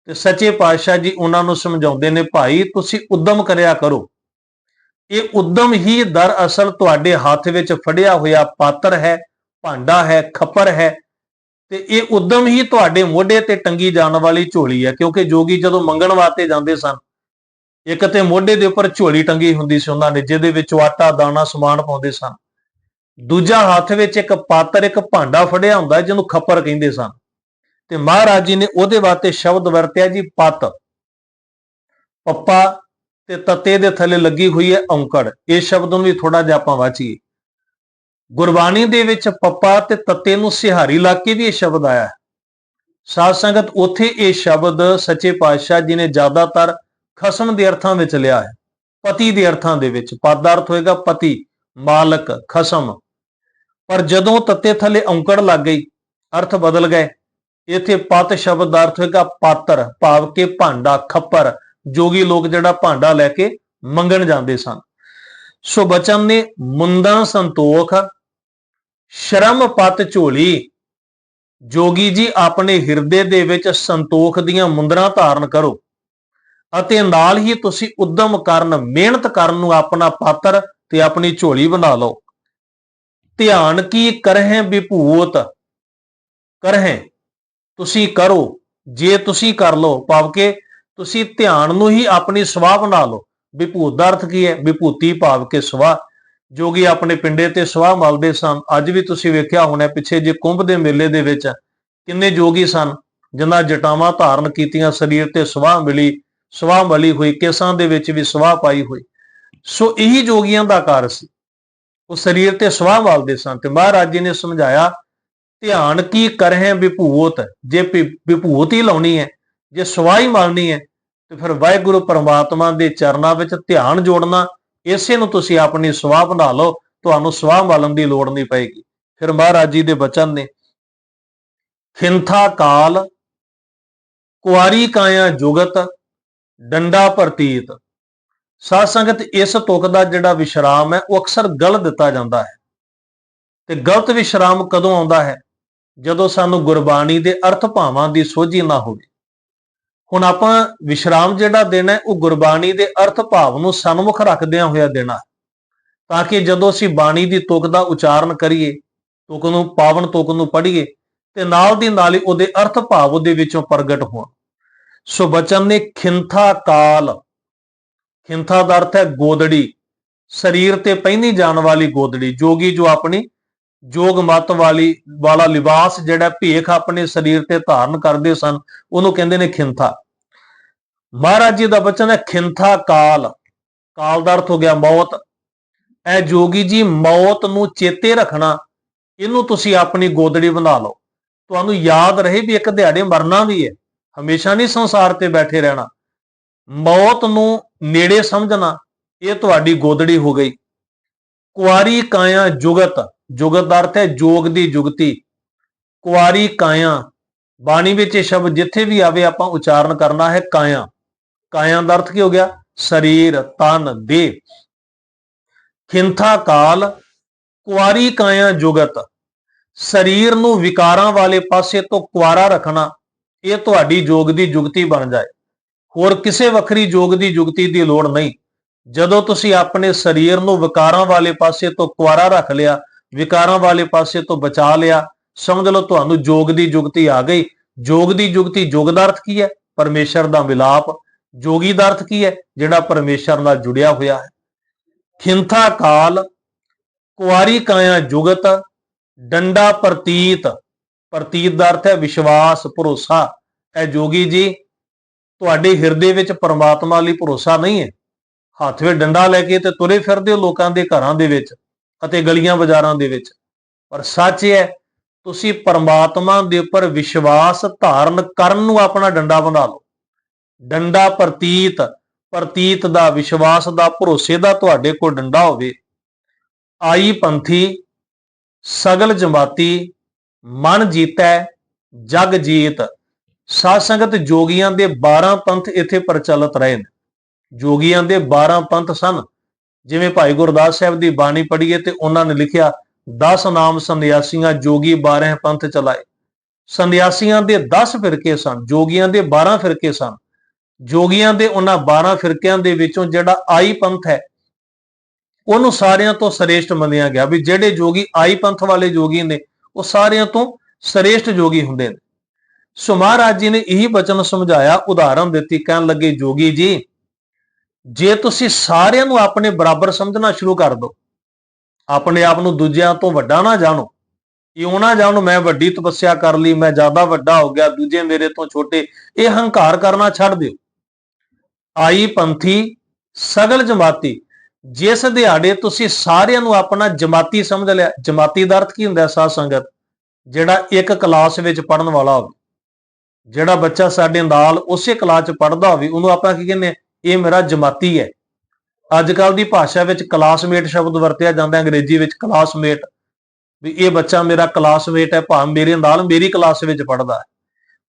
A: ਤੇ ਸੱਚੇ ਪਾਤਸ਼ਾਹ ਜੀ ਉਹਨਾਂ ਨੂੰ ਸਮਝਾਉਂਦੇ ਨੇ, ਭਾਈ, ਤੁਸੀਂ ਉਦਮ ਕਰਿਆ ਕਰੋ। ਇਹ ਉਦਮ ਹੀ ਦਰਅਸਲ ਤੁਹਾਡੇ ਹੱਥ ਵਿੱਚ ਫੜਿਆ ਹੋਇਆ ਪਾਤਰ ਹੈ, ਭਾਂਡਾ ਹੈ, ਖੱਪਰ ਹੈ। ਤੇ ਇਹ ਉਦਮ ਹੀ ਤੁਹਾਡੇ ਮੋਢੇ ਤੇ ਟੰਗੀ ਜਾਣ ਵਾਲੀ ਝੋਲੀ ਹੈ, ਕਿਉਂਕਿ ਜੋਗੀ ਜਦੋਂ ਮੰਗਣ ਵਾਸਤੇ ਜਾਂਦੇ ਸਨ, ਇੱਕ ਤੇ ਮੋਢੇ ਦੇ ਉੱਪਰ ਝੋਲੀ ਟੰਗੀ ਹੁੰਦੀ ਸੀ ਉਹਨਾਂ ਨੇ, ਜਿਹਦੇ ਵਿੱਚ ਆਟਾ, ਦਾਣਾ, ਸਮਾਨ ਪਾਉਂਦੇ ਸਨ। ਦੂਜਾ ਹੱਥ ਵਿੱਚ ਇੱਕ ਪਾਤਰ, ਇੱਕ ਭਾਂਡਾ ਫੜਿਆ ਹੁੰਦਾ ਜਿਹਨੂੰ ਖੱਪਰ ਕਹਿੰਦੇ ਸਨ। ਤੇ ਮਹਾਰਾਜ ਜੀ ਨੇ ਉਹਦੇ ਵਾਸਤੇ ਸ਼ਬਦ ਵਰਤਿਆ ਜੀ, ਪੱਤ। ਪੱਪਾ ਤੇ ਤੱਤੇ ਦੇ ਥੱਲੇ ਲੱਗੀ ਹੋਈ ਹੈ ਔਂਕੜ ਇਹ ਸ਼ਬਦ ਨੂੰ ਵੀ ਥੋੜਾ ਜਿਹਾ ਆਪਾਂ ਵਾਚੀਏ। ਗੁਰਬਾਣੀ ਦੇ ਵਿੱਚ ਪੱਪਾ ਤੇ ਤੱਤੇ ਨੂੰ ਸਿਹਾਰੀ ਲਾ ਕੇ ਵੀ ਇਹ ਸ਼ਬਦ ਆਇਆ ਹੈ। ਸਾਧ ਸੰਗਤ ਉੱਥੇ ਇਹ ਸ਼ਬਦ ਸੱਚੇ ਪਾਤਸ਼ਾਹ ਜੀ ਨੇ ਜ਼ਿਆਦਾਤਰ ਖਸਮ ਦੇ ਅਰਥਾਂ ਵਿੱਚ ਲਿਆ ਹੈ। ਪਤੀ ਦੇ ਅਰਥਾਂ ਦੇ ਵਿੱਚ ਪਦ ਦਾ ਅਰਥ ਹੋਏਗਾ ਪਤੀ, ਮਾਲਕ, ਖਸਮ। ਪਰ ਜਦੋਂ ਤੱਤੇ ਥੱਲੇ ਔਂਕੜ ਲੱਗ ਗਈ, ਅਰਥ ਬਦਲ ਗਏ। ਇੱਥੇ ਪਤ ਸ਼ਬਦ ਦਾ ਅਰਥ ਹੋਏਗਾ ਪਾਤਰ, ਭਾਵ ਕੇ ਭਾਂਡਾ, ਖੱਪਰ ਜੋਗੀ ਲੋਕ ਜਿਹੜਾ ਭਾਂਡਾ ਲੈ ਕੇ ਮੰਗਣ ਜਾਂਦੇ ਸਨ। ਸੋ ਬਚਨ ਨੇ ਮੁੰਦਨ ਸੰਤੋਖ ਸ਼ਰਮ ਪਤ ਝੋਲੀ। ਜੋਗੀ ਜੀ, ਆਪਣੇ ਹਿਰਦੇ ਦੇ ਵਿੱਚ ਸੰਤੋਖ ਦੀਆਂ ਮੁੰਦਰਾਂ ਧਾਰਨ ਕਰੋ ਅਤੇ ਨਾਲ ਹੀ ਤੁਸੀਂ ਉਦਮ ਕਰਨ, ਮਿਹਨਤ ਕਰਨ ਨੂੰ ਆਪਣਾ ਪਾਤਰ ਤੇ ਆਪਣੀ ਝੋਲੀ ਬਣਾ ਲਓ। ਧਿਆਨ ਕੀ ਕਰਹਿ ਵਿਭੂਤ? ਕਰਹਿ, ਤੁਸੀਂ ਕਰੋ, ਜੇ ਤੁਸੀਂ ਕਰ ਲਓ ਭਾਵ ਕਿ ਤੁਸੀਂ ਧਿਆਨ ਨੂੰ ਹੀ ਆਪਣੀ ਸਵਾਹ ਬਣਾ ਲਓ। ਵਿਭੂਤ ਦਾ ਅਰਥ ਕੀ ਹੈ? ਵਿਭੂਤੀ ਭਾਵ ਕੇ ਸਵਾਹ। ਜੋਗੀ ਆਪਣੇ ਪਿੰਡੇ ਤੇ ਸਵਾਹ ਮਲਦੇ ਸਨ। ਅੱਜ ਵੀ ਤੁਸੀਂ ਵੇਖਿਆ ਹੋਣਾ ਪਿੱਛੇ ਜੇ ਕੁੰਭ ਦੇ ਮੇਲੇ ਦੇ ਵਿੱਚ ਕਿੰਨੇ ਜੋਗੀ ਸਨ, ਜਿਨ੍ਹਾਂ ਜਟਾਵਾਂ ਧਾਰਨ ਕੀਤੀਆਂ, ਸਰੀਰ ਤੇ ਸਵਾਹ ਮਿਲੀ, ਸਵਾਹ ਮਲੀ ਹੋਈ, ਕੇਸਾਂ ਦੇ ਵਿੱਚ ਵੀ ਸਵਾਹ ਪਾਈ ਹੋਈ। ਸੋ ਇਹੀ ਜੋਗੀਆਂ ਦਾ ਕਾਰਜ ਸੀ। ਉਹ ਸਰੀਰ ਤੇ ਸਵਾਹ ਮਲਦੇ ਸਨ ਤੇ ਮਹਾਰਾਜ ਜੀ ਨੇ ਸਮਝਾਇਆ, ਧਿਆਨ ਕੀ ਕਰਹਿ ਵਿਭੂਤ ਜੇ ਭਿ- ਵਿਭੂਤ ਹੀ ਲਾਉਣੀ ਹੈ, ਜੇ ਸਵਾਹ ਹੀ ਮਲਣੀ ਹੈ, ਤੇ ਫਿਰ ਵਾਹਿਗੁਰੂ ਪਰਮਾਤਮਾ ਦੇ ਚਰਨਾਂ ਵਿੱਚ ਧਿਆਨ ਜੋੜਨਾ ਇਸੇ ਨੂੰ ਤੁਸੀਂ ਆਪਣੀ ਸਵਾਹ ਬਣਾ ਲਓ, ਤੁਹਾਨੂੰ ਸਵਾਹ ਮਾਲਣ ਦੀ ਲੋੜ ਨਹੀਂ ਪਏਗੀ। ਫਿਰ ਮਹਾਰਾਜ ਜੀ ਦੇ ਬਚਨ ਨੇ, ਖਿੰਥਾ ਕਾਲ, ਕੁਆਰੀ ਕਾਇਆ ਜੁਗਤ, ਡੰਡਾ ਪ੍ਰਤੀਤ। ਸਾਧ ਸੰਗਤ ਇਸ ਤੁਕ ਦਾ ਜਿਹੜਾ ਵਿਸ਼ਰਾਮ ਹੈ, ਉਹ ਅਕਸਰ ਗਲਤ ਦਿੱਤਾ ਜਾਂਦਾ ਹੈ। ਤੇ ਗਲਤ ਵਿਸ਼ਰਾਮ ਕਦੋਂ ਆਉਂਦਾ ਹੈ? ਜਦੋਂ ਸਾਨੂੰ ਗੁਰਬਾਣੀ ਦੇ ਅਰਥ ਭਾਵਾਂ ਦੀ ਸੋਝੀ ਨਾ ਹੋਵੇ। ਹੁਣ ਆਪਾਂ ਵਿਸ਼ਰਾਮ ਜਿਹੜਾ ਦੇਣਾ ਹੈ, ਉਹ ਗੁਰਬਾਣੀ ਦੇ ਅਰਥ ਭਾਵ ਨੂੰ ਸਨਮੁਖ ਰੱਖਦਿਆਂ ਹੋਇਆ ਦੇਣਾ ਹੈ। ਤਾਂ ਕਿ ਜਦੋਂ ਅਸੀਂ ਬਾਣੀ ਦੀ ਤੁਕ ਦਾ ਉਚਾਰਨ ਕਰੀਏ, ਤੁਕ ਨੂੰ, ਪਾਵਨ ਤੁਕ ਨੂੰ ਪੜ੍ਹੀਏ, ਤੇ ਨਾਲ ਦੀ ਨਾਲ ਹੀ ਉਹਦੇ ਅਰਥ ਭਾਵ ਉਹਦੇ ਵਿੱਚੋਂ ਪ੍ਰਗਟ ਹੋਣ। ਸੋ ਬਚਨ ਨੇ ਖਿੰਥਾ ਕਾਲ। ਖਿੰਥਾ ਦਾ ਅਰਥ ਹੈ ਗੋਦੜੀ। ਸਰੀਰ ਤੇ ਪਹਿਨੀ ਜਾਣ ਵਾਲੀ ਗੋਦੜੀ, ਜੋਗੀ ਜੋ ਆਪਣੀ ਜੋਗ ਮਤ ਵਾਲੀ, ਵਾਲਾ ਲਿਬਾਸ ਜਿਹੜਾ ਭੇਖ ਆਪਣੇ ਸਰੀਰ ਤੇ ਧਾਰਨ ਕਰਦੇ ਸਨ, ਉਹਨੂੰ ਕਹਿੰਦੇ ਨੇ ਖਿੰਥਾ। ਮਹਾਰਾਜ ਜੀ ਦਾ ਬਚਨ ਹੈ, ਖਿੰਥਾ ਕਾਲ। ਕਾਲ ਦਾ ਅਰਥ ਹੋ ਗਿਆ ਮੌਤ। ਇਹ ਜੋਗੀ ਜੀ, ਮੌਤ ਨੂੰ ਚੇਤੇ ਰੱਖਣਾ, ਇਹਨੂੰ ਤੁਸੀਂ ਆਪਣੀ ਗੋਦੜੀ ਬਣਾ ਲਓ। ਤੁਹਾਨੂੰ ਯਾਦ ਰਹੇ ਵੀ ਇੱਕ ਦਿਹਾੜੇ ਮਰਨਾ ਵੀ ਹੈ। ਹਮੇਸ਼ਾ ਨਹੀਂ ਸੰਸਾਰ ਤੇ ਬੈਠੇ ਰਹਿਣਾ। ਮੌਤ ਨੂੰ ਨੇੜੇ ਸਮਝਣਾ, ਇਹ ਤੁਹਾਡੀ ਗੋਦੜੀ ਹੋ ਗਈ। ਕੁਆਰੀ ਕਾਇਆ ਜੁਗਤ। ਜੁਗਤ ਦਾ ਅਰਥ ਹੈ ਜੋਗ ਦੀ ਜੁਗਤੀ। ਕੁਆਰੀ ਕਾਇਆ। ਬਾਣੀ ਵਿੱਚ ਇਹ ਸ਼ਬਦ ਜਿੱਥੇ ਵੀ ਆਵੇ ਆਪਾਂ ਉਚਾਰਨ ਕਰਨਾ ਹੈ ਕਾਇਆ। ਕਾਇਆ ਦਾ ਅਰਥ ਕੀ ਹੋ ਗਿਆ? ਸਰੀਰ, ਤਨ, ਦੇਹ। ਖਿੰਥਾ ਕਾਲ, ਕੁਆਰੀ ਕਾਇਆ ਜੁਗਤ। ਸਰੀਰ ਨੂੰ ਵਿਕਾਰਾਂ ਵਾਲੇ ਪਾਸੇ ਤੋਂ ਕੁਆਰਾ ਰੱਖਣਾ, ਇਹ ਤੁਹਾਡੀ ਜੋਗ ਦੀ ਜੁਗਤੀ ਬਣ ਜਾਏ। ਹੋਰ ਕਿਸੇ ਵੱਖਰੀ ਜੋਗ ਦੀ ਜੁਗਤੀ ਦੀ ਲੋੜ ਨਹੀਂ। ਜਦੋਂ ਤੁਸੀਂ ਆਪਣੇ ਸਰੀਰ ਨੂੰ ਵਿਕਾਰਾਂ ਵਾਲੇ ਪਾਸੇ ਤੋਂ ਕੁਆਰਾ ਰੱਖ ਲਿਆ ਵਿਕਾਰਾਂ ਵਾਲੇ ਪਾਸੇ ਤੋਂ ਬਚਾ ਲਿਆ। ਸਮਝ ਲਓ ਤੁਹਾਨੂੰ ਜੋਗ ਦੀ ਜੁਗਤੀ ਆ ਗਈ। ਜੋਗ ਦੀ ਜੁਗਤੀ ਜੋਗ ਦਾ ਅਰਥ ਕੀ ਹੈ? ਪਰਮੇਸ਼ਰ ਦਾ ਮਿਲਾਪ। ਜੋਗੀ ਦਾ ਅਰਥ ਕੀ ਹੈ? ਜਿਹੜਾ ਪਰਮੇਸ਼ਰ ਨਾਲ ਜੁੜਿਆ ਹੋਇਆ ਹੈ। ਖਿੰਥਾ ਕਾਲ, ਕੁਆਰੀ ਕਾਇਆ ਜੁਗਤ, ਡੰਡਾ ਪ੍ਰਤੀਤ। ਪ੍ਰਤੀਤ ਦਾ ਅਰਥ ਹੈ ਵਿਸ਼ਵਾਸ, ਭਰੋਸਾ। ਇਹ ਜੋਗੀ ਜੀ, ਤੁਹਾਡੇ ਹਿਰਦੇ ਵਿੱਚ ਪਰਮਾਤਮਾ ਲਈ ਭਰੋਸਾ ਨਹੀਂ ਹੈ। ਹੱਥ ਵਿੱਚ ਡੰਡਾ ਲੈ ਕੇ ਤੇ ਤੁਰੇ ਫਿਰਦੇ ਹੋ ਲੋਕਾਂ ਦੇ ਘਰਾਂ ਦੇ ਵਿੱਚ। ਅਤੇ ਗਲੀਆਂ ਬਾਜ਼ਾਰਾਂ ਦੇ ਵਿੱਚ। ਪਰ ਸੱਚ ਇਹ ਹੈ, ਤੁਸੀਂ ਪਰਮਾਤਮਾ ਦੇ ਉੱਪਰ ਵਿਸ਼ਵਾਸ ਧਾਰਨ ਕਰਨ ਨੂੰ ਆਪਣਾ ਡੰਡਾ ਬਣਾ ਲਓ। ਡੰਡਾ ਪ੍ਰਤੀਤ ਪ੍ਰਤੀਤ ਦਾ ਵਿਸ਼ਵਾਸ ਦਾ ਭਰੋਸੇ ਦਾ ਤੁਹਾਡੇ ਕੋਲ ਡੰਡਾ ਹੋਵੇ। ਆਈ ਪੰਥੀ, ਸਗਲ ਜਮਾਤੀ, ਮਨ ਜੀਤੈ, ਜਗ ਜੀਤ। ਸਾਧ ਸੰਗਤ ਜੋਗੀਆਂ ਦੇ 12 ਪੰਥ ਇੱਥੇ ਪ੍ਰਚਲਿਤ ਰਹੇ ਨੇ। ਜੋਗੀਆਂ ਦੇ 12 ਪੰਥ ਸਨ। ਜਿਵੇਂ ਭਾਈ ਗੁਰਦਾਸ ਸਾਹਿਬ ਦੀ ਬਾਣੀ ਪੜ੍ਹੀਏ ਤੇ ਉਹਨਾਂ ਨੇ ਲਿਖਿਆ 10 ਨਾਮ ਸੰਨਿਆਸੀਆਂ ਜੋਗੀ 12 ਪੰਥ ਚਲਾਏ। ਸੰਨਿਆਸੀਆਂ ਦੇ 10 ਫਿਰਕੇ ਸਨ, ਜੋਗੀਆਂ ਦੇ 12 ਫਿਰਕੇ ਸਨ। ਜੋਗੀਆਂ ਦੇ ਉਹਨਾਂ 12 ਫਿਰਕਿਆਂ ਦੇ ਵਿੱਚੋਂ ਜਿਹੜਾ ਆਈ ਪੰਥ ਹੈ, ਉਹਨੂੰ ਸਾਰਿਆਂ ਤੋਂ ਸ੍ਰੇਸ਼ਟ ਮੰਨਿਆ ਗਿਆ ਵੀ ਜਿਹੜੇ ਜੋਗੀ ਆਈ ਪੰਥ ਵਾਲੇ ਜੋਗੀ ਨੇ, ਉਹ ਸਾਰਿਆਂ ਤੋਂ ਸ੍ਰੇਸ਼ਟ ਜੋਗੀ ਹੁੰਦੇ ਨੇ। ਸੋ ਮਹਾਰਾਜ ਜੀ ਨੇ ਇਹੀ ਬਚਨ ਸਮਝਾਇਆ, ਉਦਾਹਰਨ ਦਿੱਤੀ, ਕਹਿਣ ਲੱਗੇ, ਜੋਗੀ ਜੀ ਜੇ ਤੁਸੀਂ ਸਾਰਿਆਂ ਨੂੰ ਆਪਣੇ ਬਰਾਬਰ ਸਮਝਣਾ ਸ਼ੁਰੂ ਕਰ ਦਿਓ ਆਪਣੇ ਆਪ ਨੂੰ ਦੂਜਿਆਂ ਤੋਂ ਵੱਡਾ ਨਾ ਜਾਣੋ। ਇਉਂ ਨਾ ਜਾਣੋ, ਮੈਂ ਵੱਡੀ ਤਪੱਸਿਆ ਕਰ ਲਈ, ਮੈਂ ਜ਼ਿਆਦਾ ਵੱਡਾ ਹੋ ਗਿਆ, ਦੂਜੇ ਮੇਰੇ ਤੋਂ ਛੋਟੇ, ਇਹ ਹੰਕਾਰ ਕਰਨਾ ਛੱਡ ਦਿਓ। ਆਈ ਪੰਥੀ, ਸਗਲ ਜਮਾਤੀ, ਜਿਸ ਦਿਹਾੜੇ ਤੁਸੀਂ ਸਾਰਿਆਂ ਨੂੰ ਆਪਣਾ ਜਮਾਤੀ ਸਮਝ ਲਿਆ, ਜਮਾਤੀ ਦਾ ਅਰਥ ਕੀ ਹੁੰਦਾ ਹੈ ਸਾਧ ਸੰਗਤ? ਜਿਹੜਾ ਇੱਕ ਕਲਾਸ ਵਿੱਚ ਪੜਨ ਵਾਲਾ ਹੋਵੇ, ਜਿਹੜਾ ਬੱਚਾ ਸਾਡੇ ਨਾਲ ਉਸੇ ਕਲਾਸ 'ਚ ਪੜਦਾ ਹੋਵੇ, ਉਹਨੂੰ ਆਪਾਂ ਕੀ ਕਹਿੰਦੇ ਹਾਂ? ਇਹ ਮੇਰਾ ਜਮਾਤੀ ਹੈ। ਅੱਜ ਕੱਲ ਦੀ ਭਾਸ਼ਾ ਵਿੱਚ ਕਲਾਸਮੇਟ ਸ਼ਬਦ ਵਰਤਿਆ ਜਾਂਦਾ ਅੰਗਰੇਜ਼ੀ ਵਿੱਚ ਕਲਾਸਮੇਟ ਵੀ ਇਹ ਬੱਚਾ ਮੇਰਾ ਕਲਾਸਮੇਟ ਹੈ, ਭਾਵੇਂ ਮੇਰੇ ਨਾਲ ਮੇਰੀ ਕਲਾਸ ਵਿੱਚ ਪੜਦਾ ਹੈ।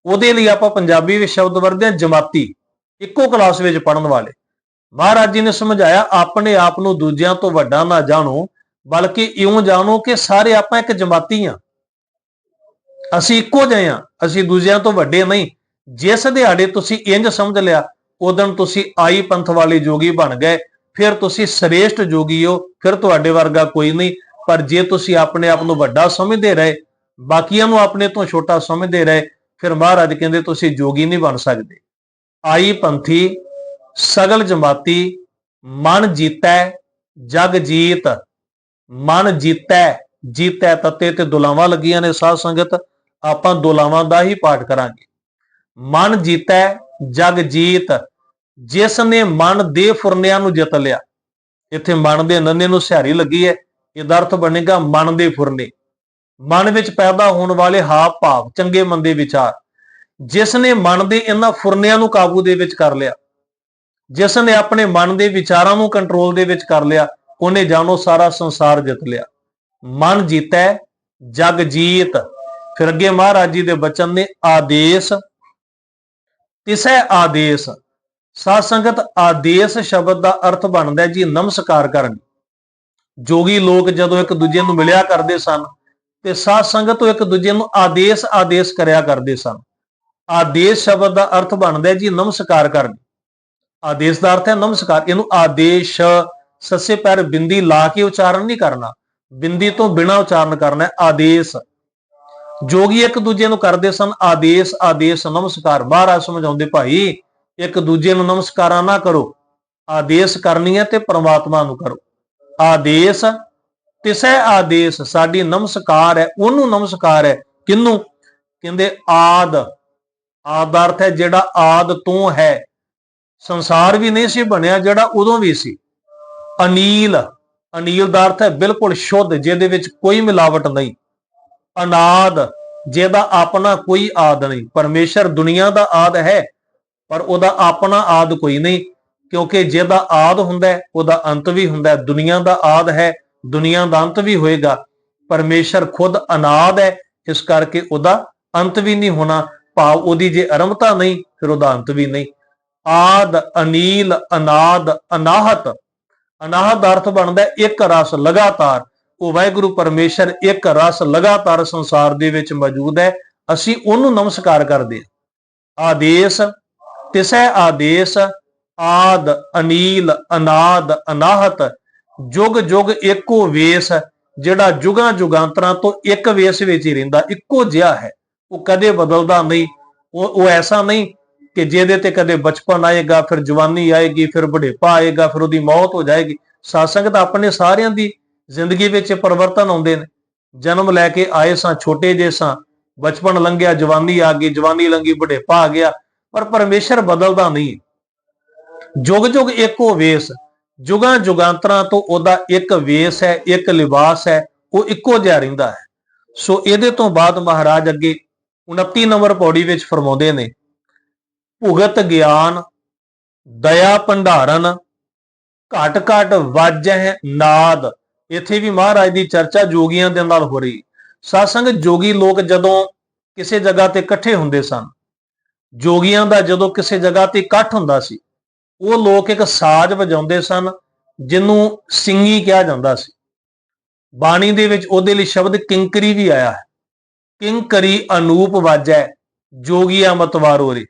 A: ਉਹਦੇ ਲਈ ਆਪਾਂ ਪੰਜਾਬੀ ਵਿੱਚ ਸ਼ਬਦ ਵਰਤਦੇ ਹਾਂ, ਜਮਾਤੀ। ਇੱਕੋ ਕਲਾਸ ਵਿੱਚ ਪੜਨ ਵਾਲੇ। ਮਹਾਰਾਜ ਜੀ ਨੇ ਸਮਝਾਇਆ, ਆਪਣੇ ਆਪ ਨੂੰ ਦੂਜਿਆਂ ਤੋਂ ਵੱਡਾ ਨਾ ਜਾਣੋ, ਬਲਕਿ ਇਉਂ ਜਾਣੋ ਕਿ ਸਾਰੇ ਆਪਾਂ ਇੱਕ ਜਮਾਤੀ ਆ ਅਸੀਂ ਇੱਕੋ ਜਿਹੇ ਆ ਅਸੀਂ ਦੂਜਿਆਂ ਤੋਂ ਵੱਡੇ ਨਹੀਂ। ਜਿਸ ਦਿਹਾੜੇ ਤੁਸੀਂ ਇੰਜ ਸਮਝ ਲਿਆ ਉਦੋਂ ਤੁਸੀਂ ਆਈ ਪੰਥ ਵਾਲੇ ਜੋਗੀ ਬਣ ਗਏ, ਫਿਰ ਤੁਸੀਂ ਸ੍ਰੇਸ਼ਟ ਜੋਗੀ ਹੋ, ਫਿਰ ਤੁਹਾਡੇ ਵਰਗਾ ਕੋਈ ਨਹੀਂ। ਪਰ ਜੇ ਤੁਸੀਂ ਆਪਣੇ ਆਪ ਨੂੰ ਵੱਡਾ ਸਮਝਦੇ ਰਹੇ, ਬਾਕੀਆਂ ਨੂੰ ਆਪਣੇ ਤੋਂ ਛੋਟਾ ਸਮਝਦੇ ਰਹੇ, ਫਿਰ ਮਹਾਰਾਜ ਕਹਿੰਦੇ ਤੁਸੀਂ ਜੋਗੀ ਨਹੀਂ ਬਣ ਸਕਦੇ। ਆਈ ਪੰਥੀ, ਸਗਲ ਜਮਾਤੀ, ਮਨ ਜੀਤੈ, ਜਗ ਜੀਤ, ਮਨ ਜੀਤੈ ਜੀਤੈ ਤੱਤੇ ਤੇ ਦੁਲਾਵਾਂ ਲੱਗੀਆਂ ਨੇ ਸਾਧ ਸੰਗਤ, ਆਪਾਂ ਦੁਲਾਵਾਂ ਦਾ ਹੀ ਪਾਠ ਕਰਾਂਗੇ। ਮਨ ਜੀਤੈ ਜਗ ਜੀਤ, ਜਿਸ ਨੇ ਮਨ ਦੇ ਫੁਰਨਿਆਂ ਨੂੰ ਜਿੱਤ ਲਿਆ। ਇੱਥੇ ਮਨ ਦੇ ਨੰਨੇ ਨੂੰ ਸਿਹਾਰੀ ਲੱਗੀ ਹੈ। ਇਹਦਾ ਅਰਥ ਬਣੇਗਾ ਮਨ ਦੇ ਫੁਰਨੇ। ਮਨ ਵਿੱਚ ਪੈਦਾ ਹੋਣ ਵਾਲੇ ਹਾਵ ਭਾਵ, ਚੰਗੇ ਮੰਦੇ ਵਿਚਾਰ। ਜਿਸ ਨੇ ਮਨ ਦੇ ਇਹਨਾਂ ਫੁਰਨਿਆਂ ਨੂੰ ਕਾਬੂ ਦੇ ਵਿੱਚ ਕਰ ਲਿਆ। ਜਿਸ ਨੇ ਆਪਣੇ ਮਨ ਦੇ ਵਿਚਾਰਾਂ ਨੂੰ ਕੰਟਰੋਲ ਦੇ ਵਿੱਚ ਕਰ ਲਿਆ, ਉਹਨੇ ਜਾਣੋ ਸਾਰਾ ਸੰਸਾਰ ਜਿੱਤ ਲਿਆ। ਮਨ ਜੀਤੈ, ਜਗ ਜੀਤ। ਫਿਰ ਅੱਗੇ ਮਹਾਰਾਜ ਜੀ ਦੇ ਬਚਨ ਨੇ ਆਦੇਸ਼ ਤਿਸੈ ਆਦੇਸ਼। ਸਾਧ ਸੰਗਤ ਆਦੇਸ਼ ਸ਼ਬਦ ਦਾ ਅਰਥ ਬਣਦਾ ਹੈ ਜੀ ਨਮਸਕਾਰ ਕਰਨ। ਜੋਗੀ ਲੋਕ ਜਦੋਂ ਇੱਕ ਦੂਜੇ ਨੂੰ ਮਿਲਿਆ ਕਰਦੇ ਸਨ, ਤੇ ਸਾਧ ਸੰਗਤ ਉਹ ਇੱਕ ਦੂਜੇ ਨੂੰ ਆਦੇਸ਼ ਆਦੇਸ਼ ਕਰਿਆ ਕਰਦੇ ਸਨ। ਆਦੇਸ਼ ਸ਼ਬਦ ਦਾ ਅਰਥ ਬਣਦਾ ਹੈ ਜੀ ਨਮਸਕਾਰ ਕਰਨ। ਆਦੇਸ਼ ਦਾ ਅਰਥ ਹੈ ਨਮਸਕਾਰ। ਇਹਨੂੰ ਆਦੇਸ਼, ਸੱਸੇ ਪੈਰ ਬਿੰਦੀ ਲਾ ਕੇ ਉਚਾਰਨ ਨਹੀਂ ਕਰਨਾ। ਬਿੰਦੀ ਤੋਂ ਬਿਨਾ ਉਚਾਰਨ ਕਰਨਾ ਹੈ ਆਦੇਸ਼। ਜੋਗੀ ਇੱਕ ਦੂਜੇ ਨੂੰ ਕਰਦੇ ਸਨ, ਆਦੇਸ਼ ਆਦੇਸ਼, ਨਮਸਕਾਰ ਮਹਾਰਾਜ ਸਮਝਾਉਂਦੇ ਭਾਈ, ਇੱਕ ਦੂਜੇ ਨੂੰ ਨਮਸਕਾਰਾਂ ਨਾ ਕਰੋ, ਆਦੇਸ਼ ਕਰਨੀ ਹੈ ਤੇ ਪ੍ਰਮਾਤਮਾ ਨੂੰ ਕਰੋ। ਆਦੇਸ਼, ਤਿਸੈ ਆਦੇਸ਼, ਸਾਡੀ ਨਮਸਕਾਰ ਹੈ, ਉਹਨੂੰ ਨਮਸਕਾਰ ਹੈ ਕਿੰਨੂੰ ਕਹਿੰਦੇ ਆਦ ਆਦ ਦਾ ਅਰਥ ਹੈ ਜਿਹੜਾ ਆਦ ਤੋਂ ਹੈ। ਸੰਸਾਰ ਵੀ ਨਹੀਂ ਸੀ ਬਣਿਆ, ਜਿਹੜਾ ਉਦੋਂ ਵੀ ਸੀ। ਅਨੀਲ ਅਨੀਲ ਦਾ ਅਰਥ ਹੈ ਬਿਲਕੁਲ ਸ਼ੁੱਧ, ਜਿਹਦੇ ਵਿੱਚ ਕੋਈ ਮਿਲਾਵਟ ਨਹੀਂ। ਅਨਾਦ, ਜਿਹਦਾ ਆਪਣਾ ਕੋਈ ਆਦ ਨਹੀਂ। ਪਰਮੇਸ਼ਰ ਦੁਨੀਆ ਦਾ ਆਦ ਹੈ, ਪਰ ਉਹਦਾ ਆਪਣਾ ਆਦ ਕੋਈ ਨਹੀਂ, ਕਿਉਂਕਿ ਜਿਹਦਾ ਆਦ ਹੁੰਦਾ ਉਹਦਾ ਅੰਤ ਵੀ ਹੁੰਦਾ ਹੈ। ਦੁਨੀਆ ਦਾ ਆਦ ਹੈ, ਦੁਨੀਆ ਦਾ ਅੰਤ ਵੀ ਹੋਏਗਾ। ਪਰਮੇਸ਼ਰ ਖੁਦ ਅਨਾਦ ਹੈ, ਇਸ ਕਰਕੇ ਉਹਦਾ ਅੰਤ ਵੀ ਨਹੀਂ ਹੋਣਾ। ਭਾਵ ਉਹਦੀ ਜੇ ਅਰੰਭਤਾ ਨਹੀਂ, ਫਿਰ ਉਹਦਾ ਅੰਤ ਵੀ ਨਹੀਂ। ਆਦ, ਅਨੀਲ, ਅਨਾਦ, ਅਨਾਹਤ। ਅਨਾਹਤ ਦਾ ਅਰਥ ਬਣਦਾ ਇੱਕ ਰਸ ਲਗਾਤਾਰ। ਉਹ ਵਾਹਿਗੁਰੂ ਪਰਮੇਸ਼ਰ ਇੱਕ ਰਸ ਲਗਾਤਾਰ ਸੰਸਾਰ ਦੇ ਵਿੱਚ ਮੌਜੂਦ ਹੈ, ਅਸੀਂ ਉਹਨੂੰ ਨਮਸਕਾਰ ਕਰਦੇ ਹਾਂ। ਆਦੇਸ਼, ਤਿਸੈ ਆਦੇਸ਼, ਆਦ, ਅਨੀਲ, ਅਨਾਦ, ਅਨਾਹਤ, ਜੁਗ ਜੁਗ ਇੱਕੋ ਵੇਸ, ਜਿਹੜਾ ਜੁਗਾਂ ਜੁਗਾਂਤਰਾਂ ਤੋਂ ਇੱਕ ਵੇਸ ਵਿੱਚ ਹੀ ਰਹਿੰਦਾ, ਇੱਕੋ ਜਿਹਾ ਹੈ। ਉਹ ਕਦੇ ਬਦਲਦਾ ਨਹੀਂ, ਉਹ ਉਹ ਐਸਾ ਨਹੀਂ ਕਿ ਜਿਹਦੇ ਤੇ ਕਦੇ ਬਚਪਨ ਆਏਗਾ, ਫਿਰ ਜਵਾਨੀ ਆਏਗੀ, ਫਿਰ ਬੁਢੇਪਾ ਆਏਗਾ, ਫਿਰ ਉਹਦੀ ਮੌਤ ਹੋ ਜਾਏਗੀ। ਸਾਸੰਗਤ ਆਪਣੇ ਸਾਰਿਆਂ ਦੀ ਜ਼ਿੰਦਗੀ ਵਿੱਚ ਪਰਿਵਰਤਨ ਆਉਂਦੇ ਨੇ। ਜਨਮ ਲੈ ਕੇ ਆਏ ਸਾਂ, ਛੋਟੇ ਜਿਹੇ ਸਾਂ। ਬਚਪਨ ਲੰਘਿਆ, ਜਵਾਨੀ ਆ ਗਈ, ਜਵਾਨੀ ਲੰਘੀ, ਬੁਢੇਪਾ ਆ ਗਿਆ। ਪਰ ਪਰਮੇਸ਼ਰ ਬਦਲਦਾ ਨਹੀਂ। ਜੁਗ ਜੁਗ ਇੱਕੋ ਵੇਸ। ਜੁਗਾਂ ਜੁਗਾਂਤਰਾਂ ਤੋਂ ਉਹਦਾ ਇੱਕ ਵੇਸ ਹੈ, ਇੱਕ ਲਿਬਾਸ ਹੈ, ਉਹ ਇੱਕੋ ਜਿਹਾ ਰਹਿੰਦਾ ਹੈ। ਸੋ ਇਹਦੇ ਤੋਂ ਬਾਅਦ ਮਹਾਰਾਜ ਅੱਗੇ 29 ਨੰਬਰ ਪੌੜੀ ਵਿੱਚ ਫਰਮਾਉਂਦੇ ਨੇ, ਭੁਗਤ ਗਿਆਨ, ਦਇਆ ਭੰਡਾਰਨ, ਘਟ ਘਟ ਵਾਜਹਿ ਨਾਦ। ਇੱਥੇ ਵੀ ਮਹਾਰਾਜ ਦੀ ਚਰਚਾ ਜੋਗੀਆਂ ਦੇ ਨਾਲ ਹੋ ਰਹੀ। ਸਾਸੰਗ ਜੋਗੀ ਲੋਕ ਜਦੋਂ ਕਿਸੇ ਜਗ੍ਹਾ ਤੇ ਇਕੱਠੇ ਹੁੰਦੇ ਸਨ, ਜੋਗੀਆਂ ਦਾ ਜਦੋਂ ਕਿਸੇ ਜਗ੍ਹਾ ਤੇ ਇਕੱਠ ਹੁੰਦਾ ਸੀ, ਉਹ ਲੋਕ ਇੱਕ ਸਾਜ਼ ਵਜਾਉਂਦੇ ਸਨ, ਜਿਹਨੂੰ ਸਿੰਗੀ ਕਿਹਾ ਜਾਂਦਾ ਸੀ। ਬਾਣੀ ਦੇ ਵਿੱਚ ਉਹਦੇ ਲਈ ਸ਼ਬਦ ਕਿੰਕਰੀ ਵੀ ਆਇਆ ਹੈ। ਕਿੰਕਰੀ ਅਨੂਪ ਵਾਜੈ, ਜੋਗੀਆ ਮਤਵਾਰੋ ਰੇ।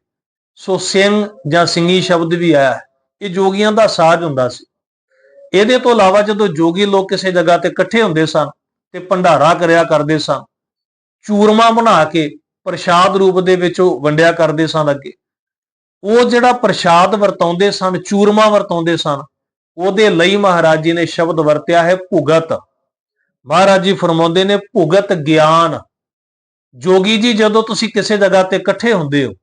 A: ਸੋ ਸਿੰਘ ਜਾਂ ਸਿੰਗੀ ਸ਼ਬਦ ਵੀ ਆਇਆ ਹੈ। ਇਹ ਜੋਗੀਆਂ ਦਾ ਸਾਜ਼ ਹੁੰਦਾ ਸੀ। ਇਹਦੇ ਤੋਂ ਇਲਾਵਾ ਜਦੋਂ ਜੋਗੀ ਲੋਕ ਕਿਸੇ ਜਗ੍ਹਾ ਤੇ ਇਕੱਠੇ ਹੁੰਦੇ ਸਨ ਤੇ ਭੰਡਾਰਾ ਕਰਿਆ ਕਰਦੇ ਸਨ, ਚੂਰਮਾ ਬਣਾ ਕੇ ਪ੍ਰਸ਼ਾਦ ਰੂਪ ਦੇ ਵਿੱਚ ਉਹ ਵੰਡਿਆ ਕਰਦੇ ਸਨ ਅੱਗੇ। ਉਹ ਜਿਹੜਾ ਪ੍ਰਸ਼ਾਦ ਵਰਤਾਉਂਦੇ ਸਨ, ਚੂਰਮਾ ਵਰਤਾਉਂਦੇ ਸਨ, ਉਹਦੇ ਲਈ ਮਹਾਰਾਜ ਜੀ ਨੇ ਸ਼ਬਦ ਵਰਤਿਆ ਹੈ ਭੁਗਤ। ਮਹਾਰਾਜ ਜੀ ਫਰਮਾਉਂਦੇ ਨੇ ਭੁਗਤ ਗਿਆਨ। ਜੋਗੀ ਜੀ ਜਦੋਂ ਤੁਸੀਂ ਕਿਸੇ ਜਗ੍ਹਾ ਤੇ ਇਕੱਠੇ ਹੁੰਦੇ ਹੋ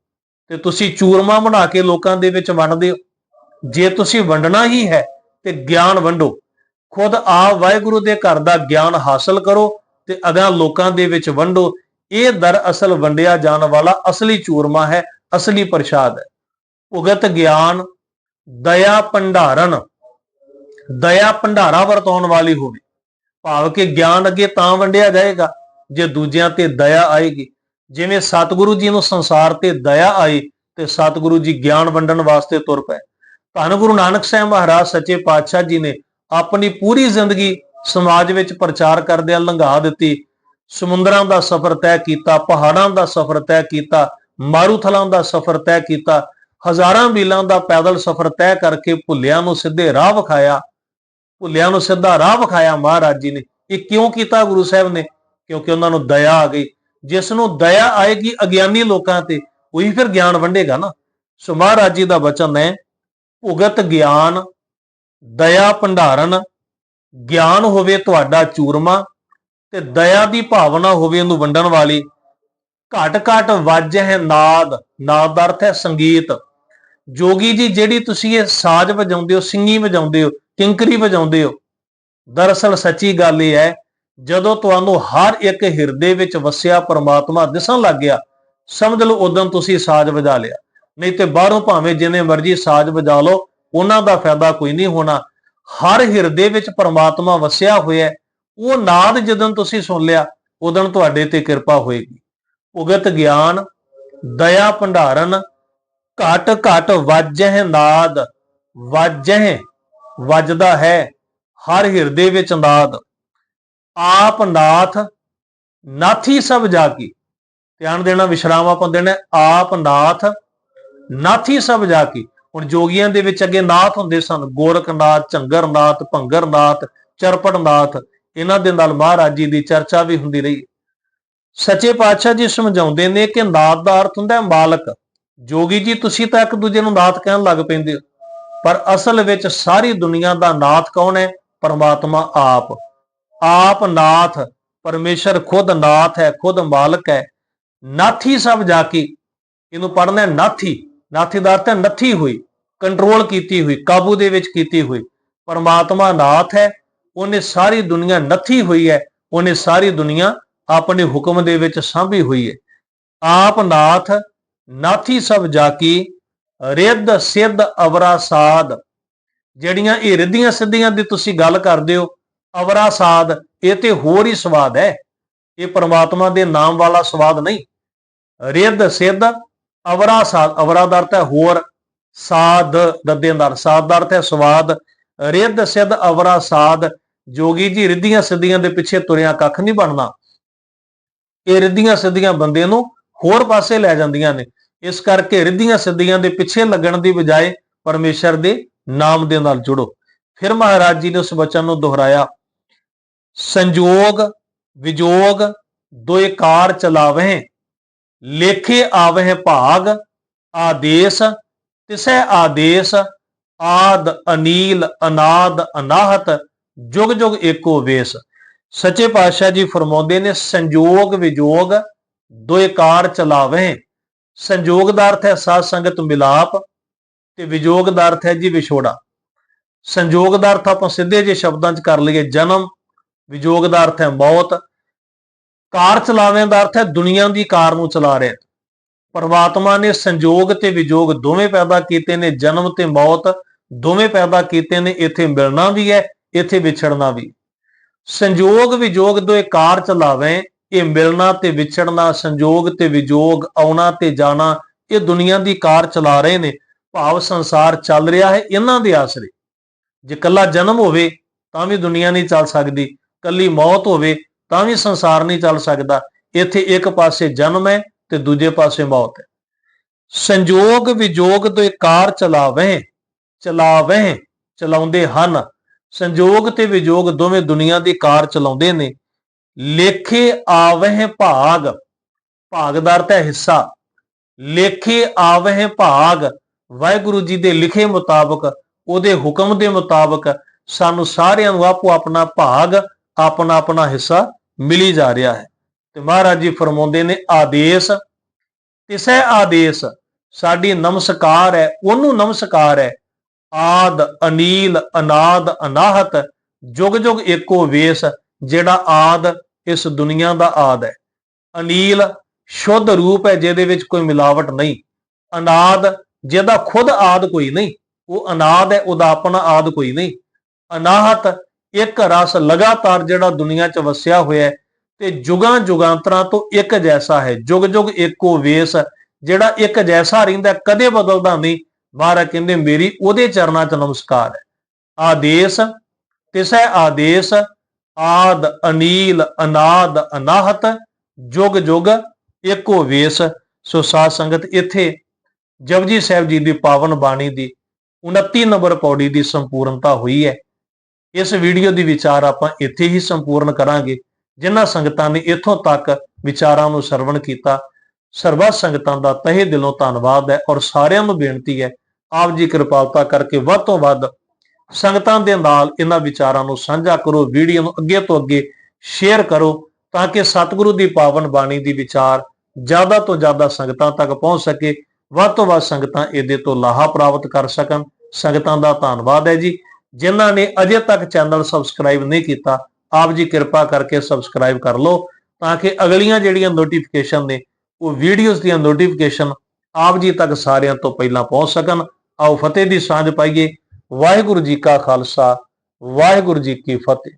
A: ਤੇ ਤੁਸੀਂ ਚੂਰਮਾ ਬਣਾ ਕੇ ਲੋਕਾਂ ਦੇ ਵਿੱਚ ਵੰਡਦੇ ਹੋ, ਜੇ ਤੁਸੀਂ ਵੰਡਣਾ ਹੀ ਹੈ ਤੇ ਗਿਆਨ ਵੰਡੋ। ਖੁਦ ਆਪ ਵਾਹਿਗੁਰੂ ਦੇ ਘਰ ਦਾ ਗਿਆਨ ਹਾਸਲ ਕਰੋ ਤੇ ਅਗਾਂ ਲੋਕਾਂ ਦੇ ਵਿੱਚ ਵੰਡੋ। ਇਹ ਦਰ ਅਸਲ ਵੰਡਿਆ ਜਾਣ ਵਾਲਾ ਅਸਲੀ ਚੂਰਮਾ ਹੈ, ਅਸਲੀ ਪ੍ਰਸ਼ਾਦ ਹੈ। ਉਗਤ ਗਿਆਨ, ਦਇਆ ਭੰਡਾਰਨ, ਦਇਆ ਭੰਡਾਰਾ ਵਰਤਾਉਣ ਵਾਲੀ ਹੋਵੇ। ਭਾਵ ਕਿ ਗਿਆਨ ਅੱਗੇ ਤਾਂ ਵੰਡਿਆ ਜਾਏਗਾ ਜੇ ਦੂਜਿਆਂ ਤੇ ਦਇਆ ਆਏਗੀ। ਜਿਵੇਂ ਸਤਿਗੁਰੂ ਜੀ ਨੂੰ ਸੰਸਾਰ ਤੇ ਦਇਆ ਆਈ ਤੇ ਸਤਿਗੁਰੂ ਜੀ ਗਿਆਨ ਵੰਡਣ ਵਾਸਤੇ ਤੁਰ ਪਏ। ਧੰਨ ਗੁਰੂ ਨਾਨਕ ਸਾਹਿਬ ਮਹਾਰਾਜ ਸੱਚੇ ਪਾਤਸ਼ਾਹ ਜੀ ਨੇ ਆਪਣੀ ਪੂਰੀ ਜ਼ਿੰਦਗੀ ਸਮਾਜ ਵਿੱਚ ਪ੍ਰਚਾਰ ਕਰਦਿਆਂ ਲੰਘਾ ਦਿੱਤੀ। ਸਮੁੰਦਰਾਂ ਦਾ ਸਫ਼ਰ ਤੈਅ ਕੀਤਾ, ਪਹਾੜਾਂ ਦਾ ਸਫ਼ਰ ਤੈਅ ਕੀਤਾ, ਮਾਰੂਥਲਾਂ ਦਾ ਸਫ਼ਰ ਤੈਅ ਕੀਤਾ, ਹਜ਼ਾਰਾਂ ਮੀਲਾਂ ਦਾ ਪੈਦਲ ਸਫ਼ਰ ਤੈਅ ਕਰਕੇ ਭੁੱਲਿਆਂ ਨੂੰ ਸਿੱਧੇ ਰਾਹ ਵਿਖਾਇਆ। ਭੁੱਲਿਆਂ ਨੂੰ ਸਿੱਧਾ ਰਾਹ ਵਿਖਾਇਆ ਮਹਾਰਾਜ ਜੀ ਨੇ। ਇਹ ਕਿਉਂ ਕੀਤਾ ਗੁਰੂ ਸਾਹਿਬ ਨੇ? ਕਿਉਂਕਿ ਉਹਨਾਂ ਨੂੰ ਦਇਆ ਆ ਗਈ। ਜਿਸ ਨੂੰ ਦਇਆ ਆਏਗੀ ਅਗਿਆਨੀ ਲੋਕਾਂ ਤੇ, ਉਹੀ ਫਿਰ ਗਿਆਨ ਵੰਡੇਗਾ ਨਾ। ਸੋ ਮਹਾਰਾਜ ਜੀ ਦਾ ਬਚਨ ਹੈ ਭੁਗਤ ਗਿਆਨ, ਦਇਆ ਭੰਡਾਰਨ, ਗਿਆਨ ਹੋਵੇ ਤੁਹਾਡਾ ਚੂਰਮਾ ਤੇ ਦਇਆ ਦੀ ਭਾਵਨਾ ਹੋਵੇ ਉਹਨੂੰ ਵੰਡਣ ਵਾਲੀ। ਘਟ ਘਟ ਵੱਜ ਹੈ ਨਾਦ ਨਾਦ ਦਾ ਅਰਥ ਹੈ ਸੰਗੀਤ। ਜੋਗੀ ਜੀ, ਜਿਹੜੀ ਤੁਸੀਂ ਇਹ ਸਾਜ਼ ਵਜਾਉਂਦੇ ਹੋ, ਸਿੰਗੀ ਵਜਾਉਂਦੇ ਹੋ, ਕਿੰਕਰੀ ਵਜਾਉਂਦੇ ਹੋ, ਦਰਅਸਲ ਸੱਚੀ ਗੱਲ ਇਹ ਹੈ, ਜਦੋਂ ਤੁਹਾਨੂੰ ਹਰ ਇੱਕ ਹਿਰਦੇ ਵਿੱਚ ਵਸਿਆ ਪ੍ਰਮਾਤਮਾ ਦਿਸਣ ਲੱਗ ਗਿਆ, ਸਮਝ ਲਓ ਉਦੋਂ ਤੁਸੀਂ ਸਾਜ਼ ਵਜਾ ਲਿਆ। ਨਹੀਂ ਤੇ ਬਾਹਰੋਂ ਭਾਵੇਂ ਜਿੰਨੇ ਮਰਜ਼ੀ ਸਾਜ਼ ਵਜਾ ਲਓ, ਉਹਨਾਂ ਦਾ ਫਾਇਦਾ ਕੋਈ ਨਹੀਂ ਹੋਣਾ। ਹਰ ਹਿਰਦੇ ਵਿੱਚ ਪਰਮਾਤਮਾ ਵਸਿਆ ਹੋਇਆ ਉਹ ਨਾਦ ਜਦੋਂ ਤੁਸੀਂ ਸੁਣ ਲਿਆ, ਉਦੋਂ ਤੁਹਾਡੇ ਤੇ ਕਿਰਪਾ ਹੋਏਗੀ। ਉਗਤ ਗਿਆਨ, ਦਇਆ ਭੰਡਾਰਨ, ਘਟ ਘਟ ਵੱਜਹਿ ਨਾਦ। ਵੱਜਹਿ, ਵੱਜਦਾ ਹੈ। ਹਰ ਹਿਰਦੇ ਵਿੱਚ ਨਾਦ। ਆਪ ਨਾਥ, ਨਾਥੀ ਸਭ ਜਾ ਕੀ ਧਿਆਨ ਦੇਣਾ, ਵਿਸ਼ਰਾਮ ਆਪਾਂ ਦੇਣਾ ਆਪ ਨਾਥ ਨਾਥੀ ਸਭ ਜਾ ਕੇ। ਹੁਣ ਜੋਗੀਆਂ ਦੇ ਵਿੱਚ ਅੱਗੇ ਨਾਥ ਹੁੰਦੇ ਸਨ। ਗੋਰਖਨਾਥ ਝੰਗਰਨਾਥ ਭੰਗਰਨਾਥ ਚਰਪਟਨਾਥ ਇਹਨਾਂ ਦੇ ਨਾਲ ਮਹਾਰਾਜ ਜੀ ਦੀ ਚਰਚਾ ਵੀ ਹੁੰਦੀ ਰਹੀ। ਸੱਚੇ ਪਾਤਸ਼ਾਹ ਜੀ ਸਮਝਾਉਂਦੇ ਨੇ ਕਿ ਨਾਥ ਦਾ ਅਰਥ ਹੁੰਦਾ ਹੈ ਮਾਲਕ। ਜੋਗੀ ਜੀ, ਤੁਸੀਂ ਤਾਂ ਇੱਕ ਦੂਜੇ ਨੂੰ ਨਾਥ ਕਹਿਣ ਲੱਗ ਪੈਂਦੇ ਹੋ। ਪਰ ਅਸਲ ਵਿੱਚ ਸਾਰੀ ਦੁਨੀਆ ਦਾ ਨਾਥ ਕੌਣ ਹੈ? ਪਰਮਾਤਮਾ ਆਪ। ਆਪ ਨਾਥ, ਪਰਮੇਸ਼ਰ ਖੁਦ ਨਾਥ ਹੈ, ਖੁਦ ਮਾਲਕ ਹੈ। ਨਾਥੀ ਸਭ ਜਾ ਕੇ। ਇਹਨੂੰ ਪੜ੍ਹਨਾ ਹੈ ਨਾਥੀ। ਨਾਥੀ ਦਾ ਨੱਥੀ ਹੋਈ ਕੰਟਰੋਲ ਕੀਤੀ ਹੋਈ, ਕਾਬੂ ਦੇ ਵਿੱਚ ਕੀਤੀ ਹੋਈ। ਪਰਮਾਤਮਾ ਨਾਥ ਹੈ, ਉਹਨੇ ਸਾਰੀ ਦੁਨੀਆ ਨੱਥੀ ਹੋਈ ਹੈ, ਉਹਨੇ ਸਾਰੀ ਦੁਨੀਆ ਆਪਣੇ ਹੁਕਮ ਦੇ ਵਿੱਚ ਸਾਂਭੀ ਹੋਈ ਹੈ। ਆਪ ਨਾਥ, ਨਾਥੀ ਸਭ ਜਾਕੀ, ਰਿੱਧ ਸਿੱਧ ਅਵਰਾ ਸਾਧ। ਜਿਹੜੀਆਂ ਇਹ ਰਿੱਧੀਆਂ ਸਿੱਧੀਆਂ ਦੀ ਤੁਸੀਂ ਗੱਲ ਕਰਦੇ ਹੋ, ਅਵਰਾ ਸਾਧ, ਇਹ ਤੇ ਹੋਰ ਹੀ ਸਵਾਦ ਹੈ। ਇਹ ਪਰਮਾਤਮਾ ਦੇ ਨਾਮ ਵਾਲਾ ਸਵਾਦ ਨਹੀਂ। ਰਿੱਧ ਸਿੱਧ ਅਵਰਾ ਸਾਧ ਅਵਰਾ ਦਾ ਅਰਥ ਹੈ ਹੋਰ, ਸਾਧ, ਦੱਦੇ ਨਾਲ ਸਾਧ ਦਾ ਅਰਥ ਹੈ ਸਵਾਦ। ਰਿੱਧ, ਸਿੱਧ, ਅਵਰਾ, ਸਾਧ। ਜੋਗੀ ਜੀ ਰਿੱਧੀਆਂ ਸਿੱਧੀਆਂ ਦੇ ਪਿੱਛੇ ਤੁਰਿਆ ਕੱਖ ਨਹੀਂ ਬਣਨਾ ਇਹ ਰਿੱਧੀਆਂ ਸਿੱਧੀਆਂ ਬੰਦੇ ਨੂੰ ਹੋਰ ਪਾਸੇ ਲੈ ਜਾਂਦੀਆਂ ਨੇ। ਇਸ ਕਰਕੇ ਰਿੱਧੀਆਂ ਸਿੱਧੀਆਂ ਦੇ ਪਿੱਛੇ ਲੱਗਣ ਦੀ ਬਜਾਏ ਪਰਮੇਸ਼ਰ ਦੇ ਨਾਮ ਦੇ ਨਾਲ ਜੁੜੋ। ਫਿਰ ਮਹਾਰਾਜ ਜੀ ਨੇ ਉਸ ਬਚਨ ਨੂੰ ਦੁਹਰਾਇਆ, ਸੰਜੋਗ, ਵਿਜੋਗ ਦੋਏ ਚਲਾਵੇਂ ਲੇਖੇ ਆਵਹਿ ਭਾਗ, ਆਦੇਸ਼ ਤਿਸੈ ਆਦੇਸ਼, ਆਦ ਅਨੀਲ, ਅਨਾਦ ਅਨਾਹਤ, ਜੁਗ ਜੁਗ ਏਕੋ ਵੇਸ। ਸੱਚੇ ਪਾਤਸ਼ਾਹ ਜੀ ਫਰਮਾਉਂਦੇ ਨੇ, ਸੰਜੋਗ ਵਿਜੋਗ ਦੋਏ ਕਾਰ ਚਲਾਵਹਿ। ਸੰਜੋਗ ਦਾ ਅਰਥ ਹੈ ਸਾਧ ਸੰਗਤ ਮਿਲਾਪ ਤੇ ਵਿਜੋਗ ਦਾ ਅਰਥ ਹੈ ਜੀ ਵਿਛੋੜਾ। ਸੰਜੋਗ ਦਾ ਅਰਥ ਆਪਾਂ ਸਿੱਧੇ ਜੇ ਸ਼ਬਦਾਂ 'ਚ ਕਰ ਲਈਏ, ਜਨਮ। ਵਿਜੋਗ ਦਾ ਅਰਥ ਹੈ ਮੌਤ। ਕਾਰ ਚਲਾਵੇਂ ਦਾ ਅਰਥ ਹੈ ਦੁਨੀਆ ਦੀ ਕਾਰ ਨੂੰ ਚਲਾ ਰਿਹਾ। ਪਰਮਾਤਮਾ ਨੇ ਸੰਜੋਗ ਤੇ ਵਿਜੋਗ ਦੋਵੇਂ ਪੈਦਾ ਕੀਤੇ ਨੇ, ਜਨਮ ਤੇ ਮੌਤ ਦੋਵੇਂ ਪੈਦਾ ਕੀਤੇ ਨੇ, ਇੱਥੇ ਮਿਲਣਾ ਵੀ ਹੈ, ਇੱਥੇ ਵਿਛੜਨਾ ਵੀ। ਸੰਜੋਗ ਵਿਜੋਗ ਦੋਏ ਕਾਰ ਚਲਾਵੇਂ, ਇਹ ਮਿਲਣਾ ਤੇ ਵਿਛੜਨਾ, ਸੰਜੋਗ ਤੇ ਵਿਜੋਗ ਆਉਣਾ ਤੇ ਜਾਣਾ, ਇਹ ਦੁਨੀਆ ਦੀ ਕਾਰ ਚਲਾ ਰਹੇ ਨੇ, ਭਾਵ ਸੰਸਾਰ ਚੱਲ ਰਿਹਾ ਹੈ ਇਹਨਾਂ ਦੇ ਆਸਰੇ। ਜੇ ਕੱਲਾ ਜਨਮ ਹੋਵੇ, ਤਾਂ ਵੀ ਦੁਨੀਆ ਨਹੀਂ ਚੱਲ ਸਕਦੀ। ਕੱਲੀ ਮੌਤ ਹੋਵੇ ਤਾਂ ਵੀ ਸੰਸਾਰ ਨਹੀਂ ਚੱਲ ਸਕਦਾ। ਇੱਥੇ ਇੱਕ ਪਾਸੇ ਜਨਮ ਹੈ ਤੇ ਦੂਜੇ ਪਾਸੇ ਮੌਤ ਹੈ। ਸੰਜੋਗ ਵਿਜੋਗ ਤੋਂ ਕਾਰ ਚਲਾਵੇਂ ਚਲਾਵੇਂ, ਚਲਾਉਂਦੇ ਹਨ। ਸੰਜੋਗ ਤੇ ਵਿਜੋਗ ਦੋਵੇਂ ਦੁਨੀਆ ਦੀ ਕਾਰ ਚਲਾਉਂਦੇ ਨੇ। ਲੇਖੇ ਆਵਹਿ ਭਾਗ, ਭਾਗਦਾਰ ਤੇ ਹਿੱਸਾ। ਲੇਖੇ ਆਵਹਿ ਭਾਗ, ਵਾਹਿਗੁਰੂ ਜੀ ਦੇ ਲਿਖੇ ਮੁਤਾਬਕ, ਉਹਦੇ ਹੁਕਮ ਦੇ ਮੁਤਾਬਕ ਸਾਨੂੰ ਸਾਰਿਆਂ ਨੂੰ ਆਪੋ ਆਪਣਾ ਭਾਗ ਆਪਣਾ ਆਪਣਾ ਹਿੱਸਾ ਮਿਲੀ ਜਾ ਰਿਹਾ ਹੈ। ਤੇ ਮਹਾਰਾਜ ਜੀ ਫਰਮਾਉਂਦੇ ਨੇ, ਆਦੇਸ਼, ਤਿਸੈ ਆਦੇਸ਼, ਸਾਡੀ ਨਮਸਕਾਰ ਹੈ, ਉਹਨੂੰ ਨਮਸਕਾਰ ਹੈ। ਆਦ, ਅਨੀਲ, ਅਨਾਦ, ਅਨਾਹਤ, ਜੁਗ ਜੁਗ ਏਕੋ ਵੇਸ, ਜਿਹੜਾ ਆਦ ਇਸ ਦੁਨੀਆ ਦਾ ਆਦ ਹੈ। ਅਨੀਲ ਸ਼ੁੱਧ ਰੂਪ ਹੈ, ਜਿਹਦੇ ਵਿੱਚ ਕੋਈ ਮਿਲਾਵਟ ਨਹੀਂ। ਅਨਾਦ, ਜਿਹਦਾ ਖੁਦ ਆਦ ਕੋਈ ਨਹੀਂ, ਉਹ ਅਨਾਦ ਹੈ, ਉਹਦਾ ਆਪਣਾ ਆਦ ਕੋਈ ਨਹੀਂ। ਅਨਾਹਤ ਇੱਕ ਰਸ ਲਗਾਤਾਰ ਜਿਹੜਾ ਦੁਨੀਆ 'ਚ ਵਸਿਆ ਹੋਇਆ ਤੇ ਜੁਗਾਂ ਜੁਗਾਂਤਰਾਂ ਤੋਂ ਇੱਕ ਜੈਸਾ ਹੈ, ਜੁਗ ਜੁਗ ਇੱਕੋ ਵੇਸ, ਜਿਹੜਾ ਇੱਕ ਜੈਸਾ ਰਹਿੰਦਾ ਕਦੇ ਬਦਲਦਾ ਨਹੀਂ। ਮਹਾਰਾਜ ਕਹਿੰਦੇ, ਮੇਰੀ ਉਹਦੇ ਚਰਨਾਂ 'ਚ ਨਮਸਕਾਰ ਹੈ। ਆਦੇਸ਼, ਤਿਸੈ ਆਦੇਸ਼, ਆਦ, ਅਨੀਲ, ਅਨਾਦ, ਅਨਾਹਤ, ਜੁਗ ਜੁਗ ਇੱਕੋ ਵੇਸ। ਸੋ ਸਾਧ ਸੰਗਤ, ਇੱਥੇ ਜਪਜੀ ਸਾਹਿਬ ਜੀ ਦੀ ਪਾਵਨ ਬਾਣੀ ਦੀ 29 ਨੰਬਰ ਪੌੜੀ ਦੀ ਸੰਪੂਰਨਤਾ ਹੋਈ ਹੈ। ਇਸ ਵੀਡੀਓ ਦੀ ਵਿਚਾਰ ਆਪਾਂ ਇੱਥੇ ਹੀ ਸੰਪੂਰਨ ਕਰਾਂਗੇ। ਜਿਨ੍ਹਾਂ ਸੰਗਤਾਂ ਨੇ ਇੱਥੋਂ ਤੱਕ ਵਿਚਾਰਾਂ ਨੂੰ ਸਰਵਣ ਕੀਤਾ, ਸਰਬੱਤ ਸੰਗਤਾਂ ਦਾ ਤਹਿ ਦਿਲੋਂ ਧੰਨਵਾਦ ਹੈ ਔਰ ਸਾਰਿਆਂ ਨੂੰ ਬੇਨਤੀ ਹੈ, ਆਪ ਜੀ ਕਿਰਪਾਲਤਾ ਕਰਕੇ ਵੱਧ ਤੋਂ ਵੱਧ ਸੰਗਤਾਂ ਦੇ ਨਾਲ ਇਹਨਾਂ ਵਿਚਾਰਾਂ ਨੂੰ ਸਾਂਝਾ ਕਰੋ, ਵੀਡੀਓ ਨੂੰ ਅੱਗੇ ਤੋਂ ਅੱਗੇ ਸ਼ੇਅਰ ਕਰੋ ਤਾਂ ਕਿ ਸਤਿਗੁਰੂ ਦੀ ਪਾਵਨ ਬਾਣੀ ਦੀ ਵਿਚਾਰ ਜ਼ਿਆਦਾ ਤੋਂ ਜ਼ਿਆਦਾ ਸੰਗਤਾਂ ਤੱਕ ਪਹੁੰਚ ਸਕੇ, ਵੱਧ ਤੋਂ ਵੱਧ ਸੰਗਤਾਂ ਇਹਦੇ ਤੋਂ ਲਾਹਾ ਪ੍ਰਾਪਤ ਕਰ ਸਕਣ। ਸੰਗਤਾਂ ਦਾ ਧੰਨਵਾਦ ਹੈ ਜੀ। ਜਿਨ੍ਹਾਂ ਨੇ ਅਜੇ ਤੱਕ ਚੈਨਲ ਸਬਸਕ੍ਰਾਈਬ ਨਹੀਂ ਕੀਤਾ, ਆਪ ਜੀ ਕਿਰਪਾ ਕਰਕੇ ਸਬਸਕ੍ਰਾਈਬ ਕਰ ਲਓ ਤਾਂ ਕਿ ਅਗਲੀਆਂ ਜਿਹੜੀਆਂ ਨੋਟੀਫਿਕੇਸ਼ਨ ਨੇ, ਉਹ ਵੀਡੀਓਜ਼ ਦੀਆਂ ਨੋਟੀਫਿਕੇਸ਼ਨ ਆਪ ਜੀ ਤੱਕ ਸਾਰਿਆਂ ਤੋਂ ਪਹਿਲਾਂ ਪਹੁੰਚ ਸਕਣ। ਆਓ ਫਤਿਹ ਦੀ ਸਾਂਝ ਪਾਈਏ। ਵਾਹਿਗੁਰੂ ਜੀ ਕਾ ਖਾਲਸਾ, ਵਾਹਿਗੁਰੂ ਜੀ ਕੀ ਫਤਿਹ।